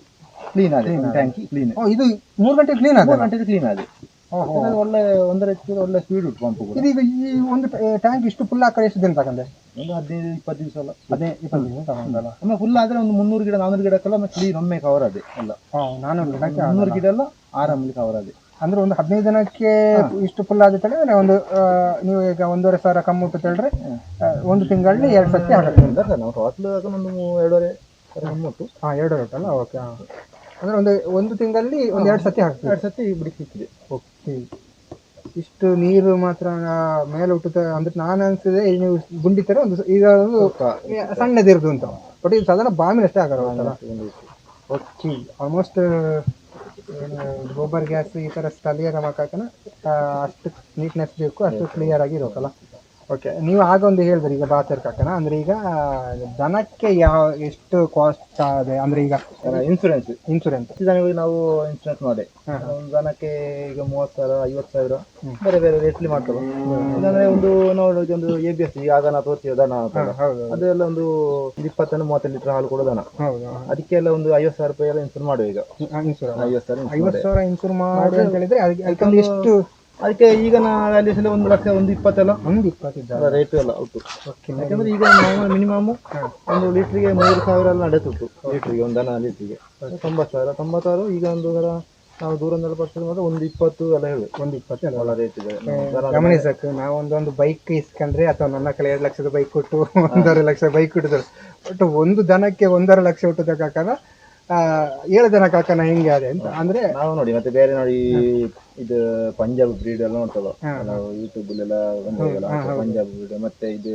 ಕ್ಲೀನ್ ಆಗಿ ಟ್ಯಾಂಕಿ ಕ್ಲೀನ್
ಇದು ಮೂರು ಗಂಟೆ ಕ್ಲೀನ್ ಆದ
ಮೂರು ಗಂಟೆಲಿ ಕ್ಲೀನ್ ಒಳ್ಳೆ ಒಂದರ ಹೆಚ್ಚು ಒಳ್ಳೆ ಸ್ಪೀಡ್ ಉಟ್ಕೊಂಡು ಹೋಗೋದು
ಇದೀಗ ಈ ಒಂದು ಟ್ಯಾಂಕ್ ಇಷ್ಟು ಫುಲ್ ಹಾಕಿ ಎಷ್ಟು ದಿನ ತಗೊಂಡೆ?
ಒಂದು ಹದಿನೈದು ಇಪ್ಪತ್ತು ದಿವಸ ಅಲ್ಲ.
ಅದೇ ಇಪ್ಪತ್ತು ದಿವಸ ತಗೊಂಡಲ್ಲ.
ಒಮ್ಮೆ ಫುಲ್ ಆದ್ರೆ ಒಂದು ಮುನ್ನೂರು ಗಿಡ ನಾನ್ನೂರು ಗಿಡಕ್ಕೆಲ್ಲ ಮತ್ತೆ ಕ್ಲೀನ್ ಒಮ್ಮೆ ಕವರ್ ಅದೇ ಎಲ್ಲ.
ಹಾ ಗಿಡಕ್ಕೆ
ಮುನ್ನೂರು ಗಿಡ ಎಲ್ಲ ಆರಾಮಲ್ಲಿ ಕವರ್ ಅದೇ.
ಅಂದ್ರೆ ಒಂದು ಹದಿನೈದು ಜನಕ್ಕೆ ಇಷ್ಟು ಫುಲ್ ಆಗುತ್ತೆ ಹೇಳಿದ್ರೆ ಒಂದು ನೀವು ಈಗ ಒಂದೂವರೆ ಸಾವಿರ ಕಮ್ಮಿ ಅಂತ ಹೇಳಿದ್ರೆ ಒಂದು ತಿಂಗಳಲ್ಲಿ ಎರಡು ಸತಿ
ಹಾಕಿ ನಾವು ಟೋಟ್ಲ್ ಒಂದು ಎರಡೂವರೆ ಕಮ್ಮಿ ಉಂಟು.
ಹಾ ಎರಡು ಉಂಟಲ್ಲ? ಓಕೆ ಅಂದ್ರೆ ಒಂದು ಒಂದು ತಿಂಗಳಲ್ಲಿ ಒಂದು ಎರಡು ಸತಿ ಹಾಕ್ತೀವಿ.
ಎರಡು ಸತಿ ಬಿಡಿಸಿದೆ
ಓಕೆ. ಇಷ್ಟು ನೀರು ಮಾತ್ರ ಮೇಲೆ ಹುಟ್ಟುತ್ತೆ. ಅಂದ್ರೆ ನಾನು ಅನ್ಸಿದೆ ನೀವು ಗುಂಡಿ ತರ ಒಂದು ಈಗ ಒಂದು ಸಣ್ಣದಿರೋದು ಅಂತ. ಬಟ್ ಇದು ಸಾಧಾರಣ ಬಾಮಿನಷ್ಟೇ ಆಗಲ್ಲ ಓಕೆ. ಆಲ್ಮೋಸ್ಟ್ ಗೋಬರ್ ಗ್ಯಾಸ್ ಈ ಥರ ಸ್ಥಳೀಯ ಮಕ್ಕನ ಅಷ್ಟು ನೀಟ್ನೆಸ್ ಬೇಕು ಅಷ್ಟು ಕ್ಲಿಯರ್ ಆಗಿ ಇರೋಕಲ್ಲ ಓಕೆ ನೀವು ಆಗ ಒಂದು ಹೇಳಿದ್ರಿ ಈಗ ಬಾತರ್ ಕಾಕನ. ಅಂದ್ರೆ ಈಗ ದನಕ್ಕೆ ಯಾವ ಎಷ್ಟು ಕಾಸ್ಟ್ ಇದೆ ಅಂದ್ರೆ ಈಗ
ಇನ್ಸೂರೆನ್ಸ್
ಇನ್ಸೂರೆನ್ಸ್
ಜನಗಳಿಗೆ ನಾವು ಇನ್ಸೂರೆನ್ಸ್ ಮಾಡಿ ಒಂದು ದನಕ್ಕೆ ಈಗ ಮೂವತ್ತು ಸಾವಿರ ಐವತ್ತು ಸಾವಿರ. ಬೇರೆ ಬೇರೆ ರೇಟ್ಲಿ ಮಾಡ್ತಾರೆ ಇಲ್ಲಾಂದ್ರೆ ಒಂದು ನೋಡೋದಕ್ಕೆ ಒಂದು ಎ ಬಿ ಎಸ್ ಆಗ ನಾವು ತೋರಿಸಿದ ದನ ಅದೆಲ್ಲ ಒಂದು ಇಪ್ಪತ್ತನ್ನು ಮೂವತ್ತು ಲೀಟರ್ ಹಾಲು ಕೊಡೋ ದನ. ಅದಕ್ಕೆಲ್ಲ ಒಂದು ಐವತ್ತು ಸಾವಿರ ರೂಪಾಯಿ ಎಲ್ಲ ಇನ್ಸೂರ್ ಮಾಡುವ ಈಗ. ಐವತ್ತು ಸಾವಿರ
ಐವತ್ತು
ಮಾಡಿ.
ಸಾವಿರ ಇನ್ಶೂರ್ ಮಾಡಿ ಅಂತ ಹೇಳಿದ್ರೆ ಅದಕ್ಕೆ ಎಷ್ಟು
ಅದಕ್ಕೆ ಈಗ ವ್ಯಾಲ್ಯೂಸಲ್ಲಿ ಒಂದು ಲಕ್ಷ ಒಂದು ಇಪ್ಪತ್ತೆಲ್ಲ?
ಒಂದು ಇಪ್ಪತ್ತಿದ್ದಾರೆ
ರೇಟ್ ಎಲ್ಲ ಉಂಟು
ಓಕೆ
ಯಾಕಂದ್ರೆ ಈಗ ಮಿನಿಮಮ್ ಒಂದು ಲೀಟ್ರಿಗೆ ಮೂರು ಸಾವಿರ ಎಲ್ಲ ನಡೆಸುಂಟು ಲೀಟ್ರಿಗೆ ಒಂದು ದನ ಲೀಟ್ರಿಗೆ. ತೊಂಬತ್ತು ಸಾವಿರ. ತೊಂಬತ್ತಾರು ಈಗ ಒಂದು ಸಲ ನಾವು ದೂರದಲ್ಲಿ ಪರ್ಸೆಂಟ್ ಮಾತ್ರ ಒಂದು ಇಪ್ಪತ್ತು ಎಲ್ಲ ಹೇಳಿ
ಒಂದು ಇಪ್ಪತ್ತೆಲ್ಲ
ಒಳ್ಳೆ ರೇಟ್ ಇದೆ.
ಗಮನಿಸಕ್ಕೆ ನಾವು ಒಂದೊಂದು ಬೈಕ್ ಇಸ್ಕೊಂಡ್ರೆ ಅಥವಾ ನನ್ನ ಕಡೆ ಎರಡು ಲಕ್ಷದ ಬೈಕ್ ಕೊಟ್ಟು ಒಂದೂವರೆ ಲಕ್ಷ ಬೈಕ್ ಕೊಟ್ಟಿದ್ದಾರೆ ಬಟ್ ಒಂದು ದನಕ್ಕೆ ಒಂದೂವರೆ ಲಕ್ಷ ಹುಟ್ಟದ ಕಾಕನ ಏಳು ಜನ ಕಾಕನ ಹೆಂಗೆ ಅದೇ ಅಂತ. ಅಂದ್ರೆ
ನಾವು ನೋಡಿ ಮತ್ತೆ ಬೇರೆ ನೋಡಿ ಇದು ಪಂಜಾಬ್ ಬ್ರೀಡ್ ಎಲ್ಲ ನೋಡ್ತಲ್ಲ ನಾವು ಯೂಟ್ಯೂಬ್ ಎಲ್ಲ ಪಂಜಾಬ್ ಬ್ರೀಡ್ ಮತ್ತೆ ಇದು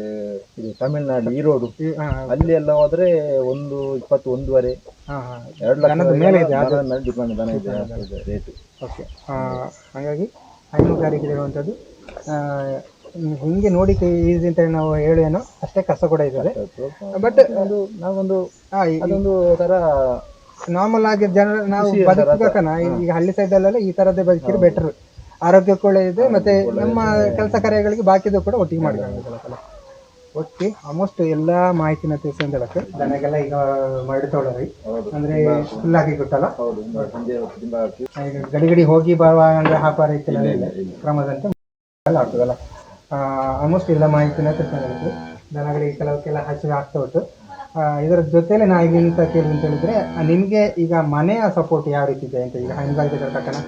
ಇದು ತಮಿಳ್ನಾಡು ಈರೋಡು. ಅಲ್ಲಿ ಎಲ್ಲ ಹೋದ್ರೆ ಒಂದು ಇಪ್ಪತ್ತು ಒಂದೂವರೆ ಎರಡು ಲಕ್ಷ
ಮೇಲೆ
ಡಿಪೆಂಡ್ ದನ ಇದೆ ರೇಟ್
ಓಕೆ. ಹಾಗಾಗಿ ಹೈನುಗಾರಿಕೆ ಇರುವಂಥದ್ದು ಆ, ಹಿಂಗೆ ನೋಡಿ ಈಸಿ ಅಂತ ನಾವು ಹೇಳೇನೋ ಅಷ್ಟೇ ಕಸ ಕೂಡ ಇದ್ದಾರೆ ಬಟ್
ಒಂದು ನಾವೊಂದು ಅದೊಂದು ತರ
ನಾರ್ಮಲ್ ಆಗಿ ಜನರ ನಾವು ಬದುಕಬೇಕನ ಈಗ ಹಳ್ಳಿ ಸೈಡ್ ಅಲ್ಲೆಲ್ಲ ಈ ತರದೇ ಬದುಕಿದ್ರೆ ಬೆಟರ್ ಆರೋಗ್ಯಕ್ಕೂ ಒಳ್ಳೆಯದು ಮತ್ತೆ ನಮ್ಮ ಕೆಲಸ ಕಾರ್ಯಗಳಿಗೆ ಬಾಕಿದು ಕೂಡ ಒಟ್ಟಿಗೆ ಮಾಡ್ಬೇಕು ಓಕೆ ಆಲ್ಮೋಸ್ಟ್ ಎಲ್ಲಾ ಮಾಹಿತಿನ ತಿಳಿಸಿ ಅಂತ ಹೇಳಕ್ಕೆ. ದನಗೆಲ್ಲ ಈಗ ಮಾಡಿತೊಳರಿ ಅಂದ್ರೆ ಫುಲ್ ಆಗಿ ಗೊತ್ತಲ್ಲ?
ಹೌದು ಸಂಜೆ ತುಂಬಾ
ಈಗ ಗಡಿ ಗಡಿ ಹೋಗಿ ಬರುವ ಅಂದ್ರೆ ಹಾಪಾರ ಇತ್ತಿಲ್ಲ ಕ್ರಮದಂತೆ ಎಲ್ಲ ಆಗ್ತದಲ್ಲ? ಆಲ್ಮೋಸ್ಟ್ ಎಲ್ಲ ಮಾಹಿತಿನ ತಿಳ್ಕೊಂಡಿರ್ತೀವಿ ದನಗಳಿಗೆ ಕೆಲವಕ್ಕೆಲ್ಲ ಹಸಿವೆ ಆಗ್ತಾ ಉಂಟು. ಇದರ ಜೊತೆಲೆ ನಾ ಈಗ ಎಂತ ಕೇಳಿ ಅಂತ ಹೇಳಿದ್ರೆ ನಿಮ್ಗೆ ಈಗ ಮನೆಯ ಸಪೋರ್ಟ್ ಯಾವ ರೀತಿ ಇದೆ ಅಂತ ಈಗ ಹೈನುಗಾರಿಕೆ ತಕ್ಕನ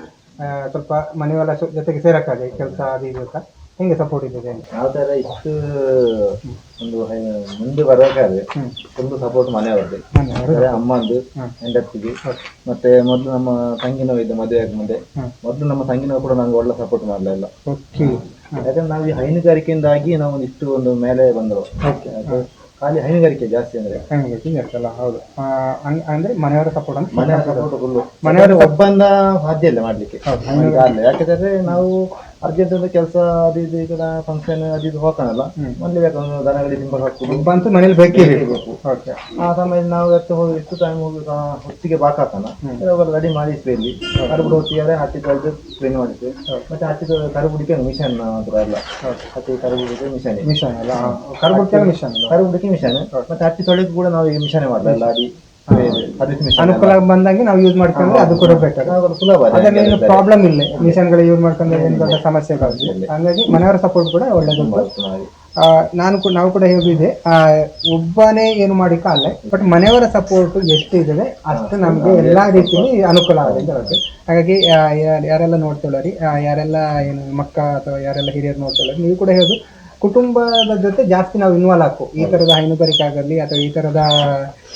ಸ್ವಲ್ಪ ಮನೆಯೆಲ್ಲ ಜೊತೆಗೆ ಸೇರಕ್ಕಾಗಿ ಕೆಲಸ ಅದು ಇದು ಅಂತ ಹೆಂಗೆ ಸಪೋರ್ಟ್ ಇದೆ ಅಂತ?
ಯಾವ ಥರ ಇಷ್ಟು ಒಂದು ಮುಂದೆ ಬರಬೇಕಾದ್ರೆ ಫುಲ್ ಸಪೋರ್ಟ್ ಮನೆಯವ್ರದ್ದು. ಅಂದ್ರೆ ಅಮ್ಮಂದು ಹೆಂಡತಿಗೆ. ಮತ್ತೆ ಮೊದಲು ನಮ್ಮ ತಂಗಿನವ ಇದ್ದ ಮದುವೆ ಆಗ ಮುಂದೆ. ಮೊದಲು ನಮ್ಮ ತಂಗಿನವ ಕೂಡ ನಂಗೆ ಒಳ್ಳೆ ಸಪೋರ್ಟ್ ಮಾಡಲಿಲ್ಲ ಯಾಕಂದ್ರೆ ನಾವು ಈ ಹೈನುಗಾರಿಕೆಯಿಂದಾಗಿ ನಾವು ಒಂದು ಇಷ್ಟು ಒಂದು ಮೇಲೆ ಬಂದರು. ಖಾಲಿ ಹೈನುಗಾರಿಕೆ ಜಾಸ್ತಿ ಅಂದ್ರೆ?
ಹೈನುಗಾರಿಕೆ ಇರ್ತಲ್ಲ ಹೌದು. ಆ, ಅಂದ್ರೆ ಮನೆಯವರ ಸಪೋರ್ಟ್ ಅಂದ್ರೆ
ಮನೆಯವರ ಸಪೋರ್ಟ್
ಮನೆಯವರ
ಒಬ್ಬಂದ ಸಾಧ್ಯ ಇಲ್ಲ ಮಾಡ್ಲಿಕ್ಕೆ. ಯಾಕಂದ್ರೆ ನಾವು ಅರ್ಜೆಂಟ್ ಅಂದ್ರೆ ಕೆಲಸ ಅದು ಇದು ಈಗ ಕಡೆ ಫಂಕ್ಷನ್ ಅದು ಇದು ಹೋಗ್ತಾನಲ್ಲ ಮೊದಲೇ ಬೇಕು ಒಂದು ದನಗಳಿಗೆ ತಿಂಬ ಹಾಕುದು
ಬಂತು ಮನೇಲಿ ಬೇಕೇ ಬೇಕು.
ಆ ಸಮಯ ನಾವು ಎತ್ತು ಹೋಗಿ ಎಷ್ಟು ಟೈಮ್ ಹೋಗಿ ಹೊತ್ತಿಗೆ ಬಾಕಾತನ. ರೆಡಿ ಮಾಡಿಸ್ಬೇಕು ಇಲ್ಲಿ. ಕರುಬುಡ ಹೊತ್ತಿಗೆ ಹತ್ತಿ ಕಳೆದು ಕ್ಲೀನ್ ಮಾಡಿದ್ವಿ. ಮತ್ತೆ ಹತ್ತಿ ಕರುಬುಡಿಕೆ ಮಿಷನ್ ಅದ್ರ ಎಲ್ಲ ಹತ್ತಿ ಕರುಬುಡಿಕೆ ಮಿಷನ್
ಮಿಷನ್ ಅಲ್ಲ? ಕರ್ಬುಡಿಕೆ ಮಿಷನ್
ಕರ್ಬುಡಿಕೆ ಮಿಷನ್ ಮತ್ತೆ ಹತ್ತಿ ತೊಳೆದು ಕೂಡ ನಾವು ಈಗ ಮಿಷನ್ ಮಾಡಲ್ಲ ಅಡಿ
ಅನುಕೂಲ ಬಂದಂಗೆ ನಾವು ಯೂಸ್ ಮಾಡ್ಕೊಂಡ್ರೆ ಅದು ಕೂಡ ಬೆಟರ್. ಅದ್ರಲ್ಲಿ ಏನು ಪ್ರಾಬ್ಲಮ್ ಇಲ್ಲ. ಮಿಷನ್ಗಳು ಯೂಸ್ ಮಾಡ್ಕೊಂಡ್ರೆ ಏನು ದೊಡ್ಡ ಸಮಸ್ಯೆಗಳು ಹಂಗಾಗಿ ಮನೆಯವರ ಸಪೋರ್ಟ್ ಕೂಡ ಒಳ್ಳೇದು. ನಾನು ಕೂಡ ನಾವು ಕೂಡ ಹೇಗಿದೆ ಆ, ಒಬ್ಬನೇ ಏನು ಮಾಡಿಕ ಅಲ್ಲ ಬಟ್ ಮನೆಯವರ ಸಪೋರ್ಟ್ ಎಷ್ಟು ಇದೆ ಅಷ್ಟು ನಮಗೆ ಎಲ್ಲಾ ರೀತಿಯಲ್ಲಿ ಅನುಕೂಲ ಆಗುತ್ತೆ ಹಾಗಾಗಿ ಯಾರೆಲ್ಲ ನೋಡ್ಕೊಳ್ಳಿ ಯಾರೆಲ್ಲ ಏನು ಮಕ್ಕ ಅಥವಾ ಯಾರೆಲ್ಲ ಹಿರಿಯರು ನೋಡ್ಕೊಳ್ಳಿ ನೀವು ಕೂಡ ಹೇಳುದು ಕುಟುಂಬದ ಜೊತೆ ಜಾಸ್ತಿ ನಾವು ಇನ್ವಾಲ್ವ್ ಹಾಕು. ಈ ತರದ ಹೈನುಗಾರಿಕೆ ಆಗಲಿ ಅಥವಾ ಈ ತರದ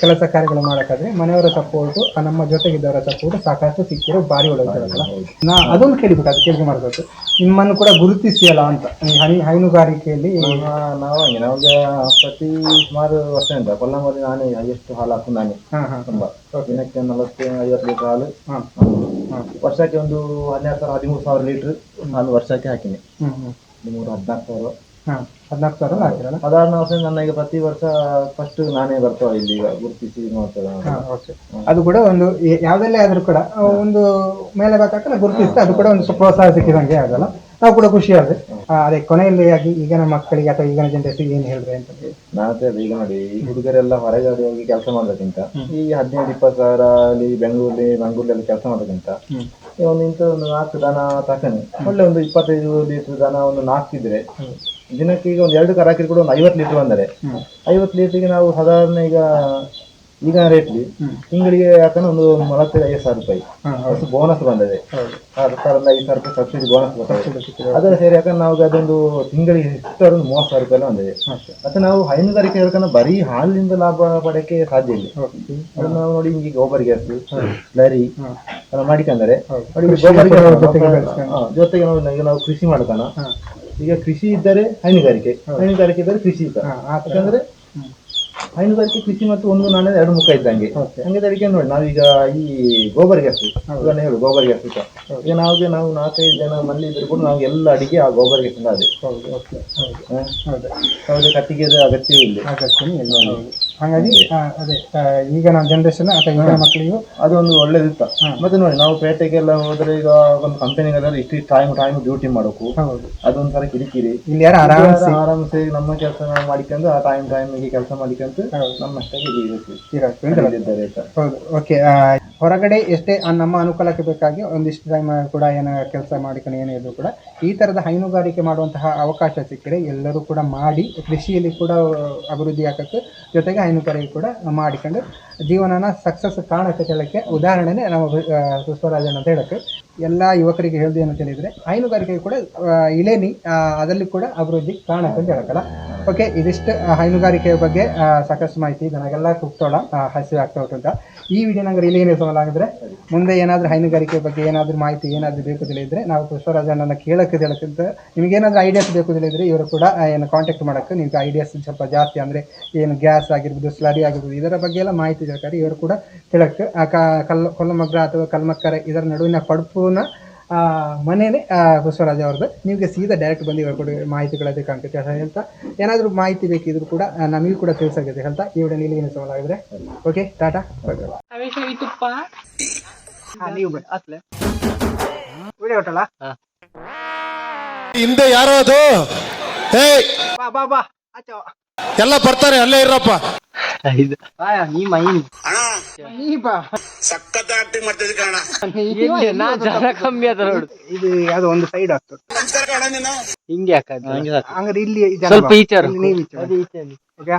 ಕೆಲಸ ಕಾರ್ಯಗಳು ಮಾಡೋಕ್ಕಾದ್ರೆ ಮನೆಯವರ ಸಪೋರ್ಟ್ ನಮ್ಮ ಜೊತೆಗಿದ್ದವರ ಸಪೋರ್ಟ್ ಸಾಕಷ್ಟು ಸಿಕ್ಕಿರೋ ಭಾರಿ ಒಳ್ಳೆಯದಲ್ಲ ನಾ ಅದೊಂದು ಕೇಳಿಬಿಟ್ಟು ಅದು ಕೇಳಿಕೆ ಮಾಡಬೇಕು. ನಿಮ್ಮನ್ನು ಕೂಡ ಗುರುತಿಸಿಯಲ್ಲ ಅಂತ. ಈ ಹೈ ಹೈನುಗಾರಿಕೆಯಲ್ಲಿ
ನಾವು ಹಂಗೆ. ನಮಗೆ ಪ್ರತಿ ಸುಮಾರು ವರ್ಷದಿಂದ ಕೊಲ್ಲಮಲ್ಲಿ ನಾನೇ ಎಷ್ಟು ಹಾಲು ಹಾಕು ನಾನೇ. ತುಂಬಾ. ದಿನಕ್ಕೆ ನಲವತ್ತು ಐವತ್ತು ಲೀಟರ್ ಹಾಲು. ವರ್ಷಕ್ಕೆ ಒಂದು ಹನ್ನೆರಡು ಸಾವಿರ ಹದಿಮೂರು ಸಾವಿರ ಲೀಟರ್ ಹಾಲು ವರ್ಷಕ್ಕೆ ಹಾಕಿನಿ. ಹದಿಮೂರು ಹದಿನಾಲ್ಕು ಸಾವಿರ.
ಹದಿನಾಲ್ಕು ಸಾವಿರ ಹಾಕಿರಲ್ಲ
ವರ್ಷ ನನ್ನ ಈಗ ಪ್ರತಿ ವರ್ಷ ಫಸ್ಟ್ ನಾನೇ ಬರ್ತಾವ ಇಲ್ಲಿ ಈಗ ಗುರುತಿಸಿ ನೋಡ್ತೇವೆ ನಾನು.
ಹಾ, ಅದು ಕೂಡ ಒಂದು ಯ- ಯಾವ್ದಲ್ಲೇ ಆದ್ರೂ ಕೂಡ ಆ, ಒಂದು ಮೇಲೆ ಬೇಕಾಗಲ್ಲ ಗುರುತಿಸ್ತಾ ಅದು ಕೂಡ ಒಂದು ಪ್ರೋತ್ಸಾಹ ಸಿಕ್ಕಿದಂಗೆ ಆಗಲ್ಲ. ನಾವು ಕೂಡ ಖುಷಿ ಆದ್ರೆ ಆ, ಅದೇ ಕೊನೆಯಲ್ಲಿ ಆಗಿ ಈಗಿನ ಮಕ್ಕಳಿಗೆ ಅಥವಾ ಈಗಿನ ಜನರೇಷನ್ ಏನ್ ಹೇಳಿದ್ರೆ ಅಂತ?
ನಾನು ಅದೇ ಈಗ ನೋಡಿ ಈ ಹುಡುಗರೆಲ್ಲ ಹೊರಗಡೆ ಹೋಗಿ ಕೆಲಸ ಮಾಡೋದಕ್ಕಿಂತ ಈ ಹದಿನೈದು ಇಪ್ಪತ್ತು ಸಾವಿರ ಅಲ್ಲಿ ಬೆಂಗಳೂರಲ್ಲಿ ಮಂಗಳೂರಲ್ಲಿ ಕೆಲಸ ಮಾಡೋದಕ್ಕಿಂತ
ಹ್ಮ್.
ಒಂದು ನಾಲ್ಕು ದನ ತಕನೆ ಒಳ್ಳೆ ಒಂದು ಇಪ್ಪತ್ತೈದು ಲೀಟರ್ ದನ ಒಂದು ನಾಲ್ಕಿದ್ರೆ ದಿನಕ್ಕೆ ಈಗ ಒಂದು ಎರಡು ಕರ ಹಾಕಿದ್ರೆ ಕೂಡ ಒಂದು ಐವತ್ತು ಲೀಟರ್ ಬಂದರೆ
ಐವತ್ತು
ಐವತ್ತು ಲೀಟರ್ಗೆ ನಾವು ಸಾಧಾರಣ ಈಗ ಈಗ ರೇಟ್ಲಿ ತಿಂಗಳಿಗೆ ಯಾಕಂದ್ರೆ ಒಂದು ನಲವತ್ತೈದು ಐದು ಸಾವಿರ ರೂಪಾಯಿ. ಅಷ್ಟು ಬೋನಸ್ ಬಂದಿದೆ. ಸರ್ಕಾರದಿಂದ ಐದು ಸಾವಿರ ರೂಪಾಯಿ ಸಬ್ಸಿಡಿ ಬೋನಸ್ ಬರ್ತದೆ. ಅದರ ಸೇರಿ ಯಾಕಂದ್ರೆ ನಾವು ಅದೊಂದು ತಿಂಗಳಿಗೆ ಹೆಚ್ಚು ಒಂದು ಮೂವತ್ತು ಸಾವಿರ ರೂಪಾಯಿ ಬಂದಿದೆ. ಮತ್ತೆ ನಾವು ಹೈನುಗಾರಿಕೆ ಹೇಳ್ಕೊಂಡು ಬರೀ ಹಾಲಿನಿಂದ ಲಾಭ ಪಡೆಯಕ್ಕೆ ಸಾಧ್ಯ ಇಲ್ಲ. ಅದನ್ನ ನಾವು ನೋಡಿ ಈಗ ಗೋಬರ್ ಗ್ಯಾಸ್ ಲರಿ ಮಾಡಿಕಂದ್ರೆ
ಜೊತೆಗೆ
ನಾವು ಈಗ ನಾವು ಕೃಷಿ
ಮಾಡ್ಕೋಣ
ಈಗ ಕೃಷಿ ಇದ್ದರೆ ಹೈನುಗಾರಿಕೆ. ಹೈನುಗಾರಿಕೆ ಇದ್ದರೆ ಕೃಷಿ ಇದ್ದ.
ಹಾ, ಆ
ಯಾಕಂದ್ರೆ. ಹೈನುಗಾರಿಕೆ ಕೃಷಿ ಮತ್ತು ಒಂದು ನಾಣ್ಯ ಎರಡು ಮುಖ ಇದ್ದಂಗೆ.
Okay.
ಹಂಗೆ ಅದಕ್ಕೆ ನೋಡಿ ನಾವೀಗ ಈ ಗೋಬರ್ ಗ್ಯಾಸ್ ಉದಾಹರಣೆ ಹೇಳು ಗೋಬರ್ ಗ್ಯಾಸ್ ಈಗ ಈಗ ನಾವು ನಾವು ನಾಲ್ಕೈದು ಜನ ಮಂದಿ ಇದ್ರು ಕೂಡ ನಾವು ಎಲ್ಲ ಅಡಿಗೆ ಆ ಗೋಬರ್ ಗ್ಯಾಸ್ ಅದೇ.
ಹೌದು
ಕಟ್ಟಿಗೆದ ಅಗತ್ಯ ಇಲ್ಲ.
ಹೌದು. ಹಾಗಾಗಿ ಆ, ಅದೇ ಈಗ ನಮ್ಮ ಜನರೇಷನ್ ಅಥವಾ ಈಗಿನ ಮಕ್ಕಳಿಗೂ
ಅದೊಂದು ಒಳ್ಳೇದಿತ್ತ. ಮತ್ತೆ ನೋಡಿ ನಾವು ಪೇಟೆಗೆಲ್ಲ ಹೋದ್ರೆ ಈಗ ಒಂದು ಕಂಪನಿಗೆಲ್ಲ ಇಷ್ಟು ಟೈಮ್ ಟೈಮ್ ಡ್ಯೂಟಿ ಮಾಡೋಕು.
ಹೌದು.
ಅದೊಂಥರ ಕಿರಿಕಿರಿ.
ಇಲ್ಲಿ ಯಾರು ಆರಾಮ್
ಆರಾಮ್ಸೆ? ನಮ್ಮ ಕೆಲಸ ನಾವು ಮಾಡಿಕೊಂಡು ಆ ಟೈಮ್ ಟೈಮಿಗೆ ಕೆಲಸ ಮಾಡಿಕೊಂಡು ನಮ್ಮ ಅಷ್ಟಾಗಿ
ಹೌದು ಓಕೆ ಹೊರಗಡೆ ಎಷ್ಟೇ ನಮ್ಮ ಅನುಕೂಲಕ್ಕೆ ಬೇಕಾಗಿ ಒಂದಿಷ್ಟು ಟೈಮ್ ಕೂಡ ಏನ ಕೆಲಸ ಮಾಡಿಕೊಂಡು ಏನೇ ಇದ್ರು ಕೂಡ ಈ ತರದ ಹೈನುಗಾರಿಕೆ ಮಾಡುವಂತಹ ಅವಕಾಶ ಸಿಕ್ಕರೆ ಎಲ್ಲರೂ ಕೂಡ ಮಾಡಿ ಕೃಷಿಯಲ್ಲಿ ಕೂಡ ಅಭಿವೃದ್ಧಿ ಆಗಕ್ಕೆ ಜೊತೆಗೆ ಹೈನುಗಾರಿಕೆ ಕೂಡ ಮಾಡಿಕೊಂಡು ಜೀವನನ ಸಕ್ಸಸ್ ಕಾಣಕ್ಕೆ ಹೇಳಕ್ಕೆ ಉದಾಹರಣೆನೇ ನಾವು ಸುಸ್ವರಾಜನ್ ಅಂತ ಹೇಳಕ್ಕೆ. ಎಲ್ಲ ಯುವಕರಿಗೆ ಹೇಳ್ದು ಏನಂತ ಹೇಳಿದ್ರೆ, ಹೈನುಗಾರಿಕೆ ಕೂಡ ಇಳೇನಿ ಅದರಲ್ಲಿ ಕೂಡ ಅಭಿವೃದ್ಧಿ ಕಾಣಕ್ಕೆ ಅಂತ ಹೇಳಕ್ಕಲ್ಲ. ಓಕೆ ಇದಿಷ್ಟು ಹೈನುಗಾರಿಕೆಯ ಬಗ್ಗೆ ಸಾಕಷ್ಟು ಮಾಹಿತಿ ನನಗೆಲ್ಲ ಕುಕ್ತೋಳ ಹಸಿವೆ ಆಗ್ತಾ ಉಂಟು ಅಂತ. ಈ ವಿಡಿಯೋ ನಂಗೆ ಇಲ್ಲಿ ಏನು ಆಗಿದ್ರೆ ಮುಂದೆ ಏನಾದರೂ ಹೈನುಗಾರಿಕೆ ಬಗ್ಗೆ ಏನಾದರೂ ಮಾಹಿತಿ ಏನಾದರೂ ಬೇಕು ತಿಳಿದ್ರೆ ನಾವು ಪುಷ್ಪರಾಜನನ್ನ ಕೇಳಕ್ಕೆ ಹೇಳಕ್ಕಿಂತ ನಿಮ್ಗೆ ಏನಾದರೂ ಐಡಿಯಾಸ್ ಬೇಕು ತಿಳಿದ್ರೆ ಇವರು ಕೂಡ ಏನು ಕಾಂಟ್ಯಾಕ್ಟ್ ಮಾಡೋಕ್ಕೆ ನಿಮ್ಗೆ ಐಡಿಯಾಸ್ ಸ್ವಲ್ಪ ಜಾಸ್ತಿ ಅಂದರೆ ಏನು ಗ್ಯಾಸ್ ಆಗಿರ್ಬೋದು ಸ್ಲರಿ ಆಗಿರ್ಬೋದು ಇದರ ಬಗ್ಗೆ ಎಲ್ಲ ಮಾಹಿತಿ ಬೇಕಾದ್ರೆ ಇವರು ಕೂಡ ತಿಳಕ್ಕೆ ಆ, ಕ- ಕಲ್ ಕೊಲ್ಲಮಗ್ರ ಅಥವಾ ಕಲ್ಮಕ್ಕರೆ ಇದರ ನಡುವಿನ ಪಡುಪುನ ಆ, ಮನೆನೇ ಆ, ಬಸವರಾಜ್ ಅವ್ರದ್ದು. ನಿಮಗೆ ಸೀದಾ ಡೈರೆಕ್ಟ್ ಬಂದು ಇವರು ಕೊಡಿ ಮಾಹಿತಿಗಳದೇ ಕಾಣ್ತೈತೆ ಅಂತ ಹೇಳ್ತಾ. ಏನಾದರೂ ಮಾಹಿತಿ ಬೇಕಿದ್ರು ಕೂಡ ನಮಗೂ ಕೂಡ ತಿಳಿಸಾಗಿದೆ ಅಂತ ಈ ವಿಡಿಯೋ ಇಲ್ಲಿ ಏನು ಸವಾಲಾಗಿದ್ರೆ ಓಕೆ ಟಾಟಾ?
ತುಪ್ಪ?
ನೀವು ಅತ್ಲೆ. ವಿಡಿಯೋ
ಹಿಂದೆ ಯಾರೋ ಅದು ಹೇ
ಬಾ ಬಾ ಬಾ. ಆಚೋ
ಎಲ್ಲ ಬರ್ತಾರೆ ಅಲ್ಲೇ ಇರಪ್ಪ.
ಸಖತ್ ಆಕ್ಟಿಂಗ್ ಮಾಡ್ತಿದ್ದೆ
ಇದು ಯಾವ್ದೋ ಒಂದು ಸೈಡ್ ಆಗ್ತದೆ.
ನಮಸ್ಕಾರ
ಕಾಣ ಇಲ್ಲಿ ಇಲ್ಲಿ ಓಕೆ?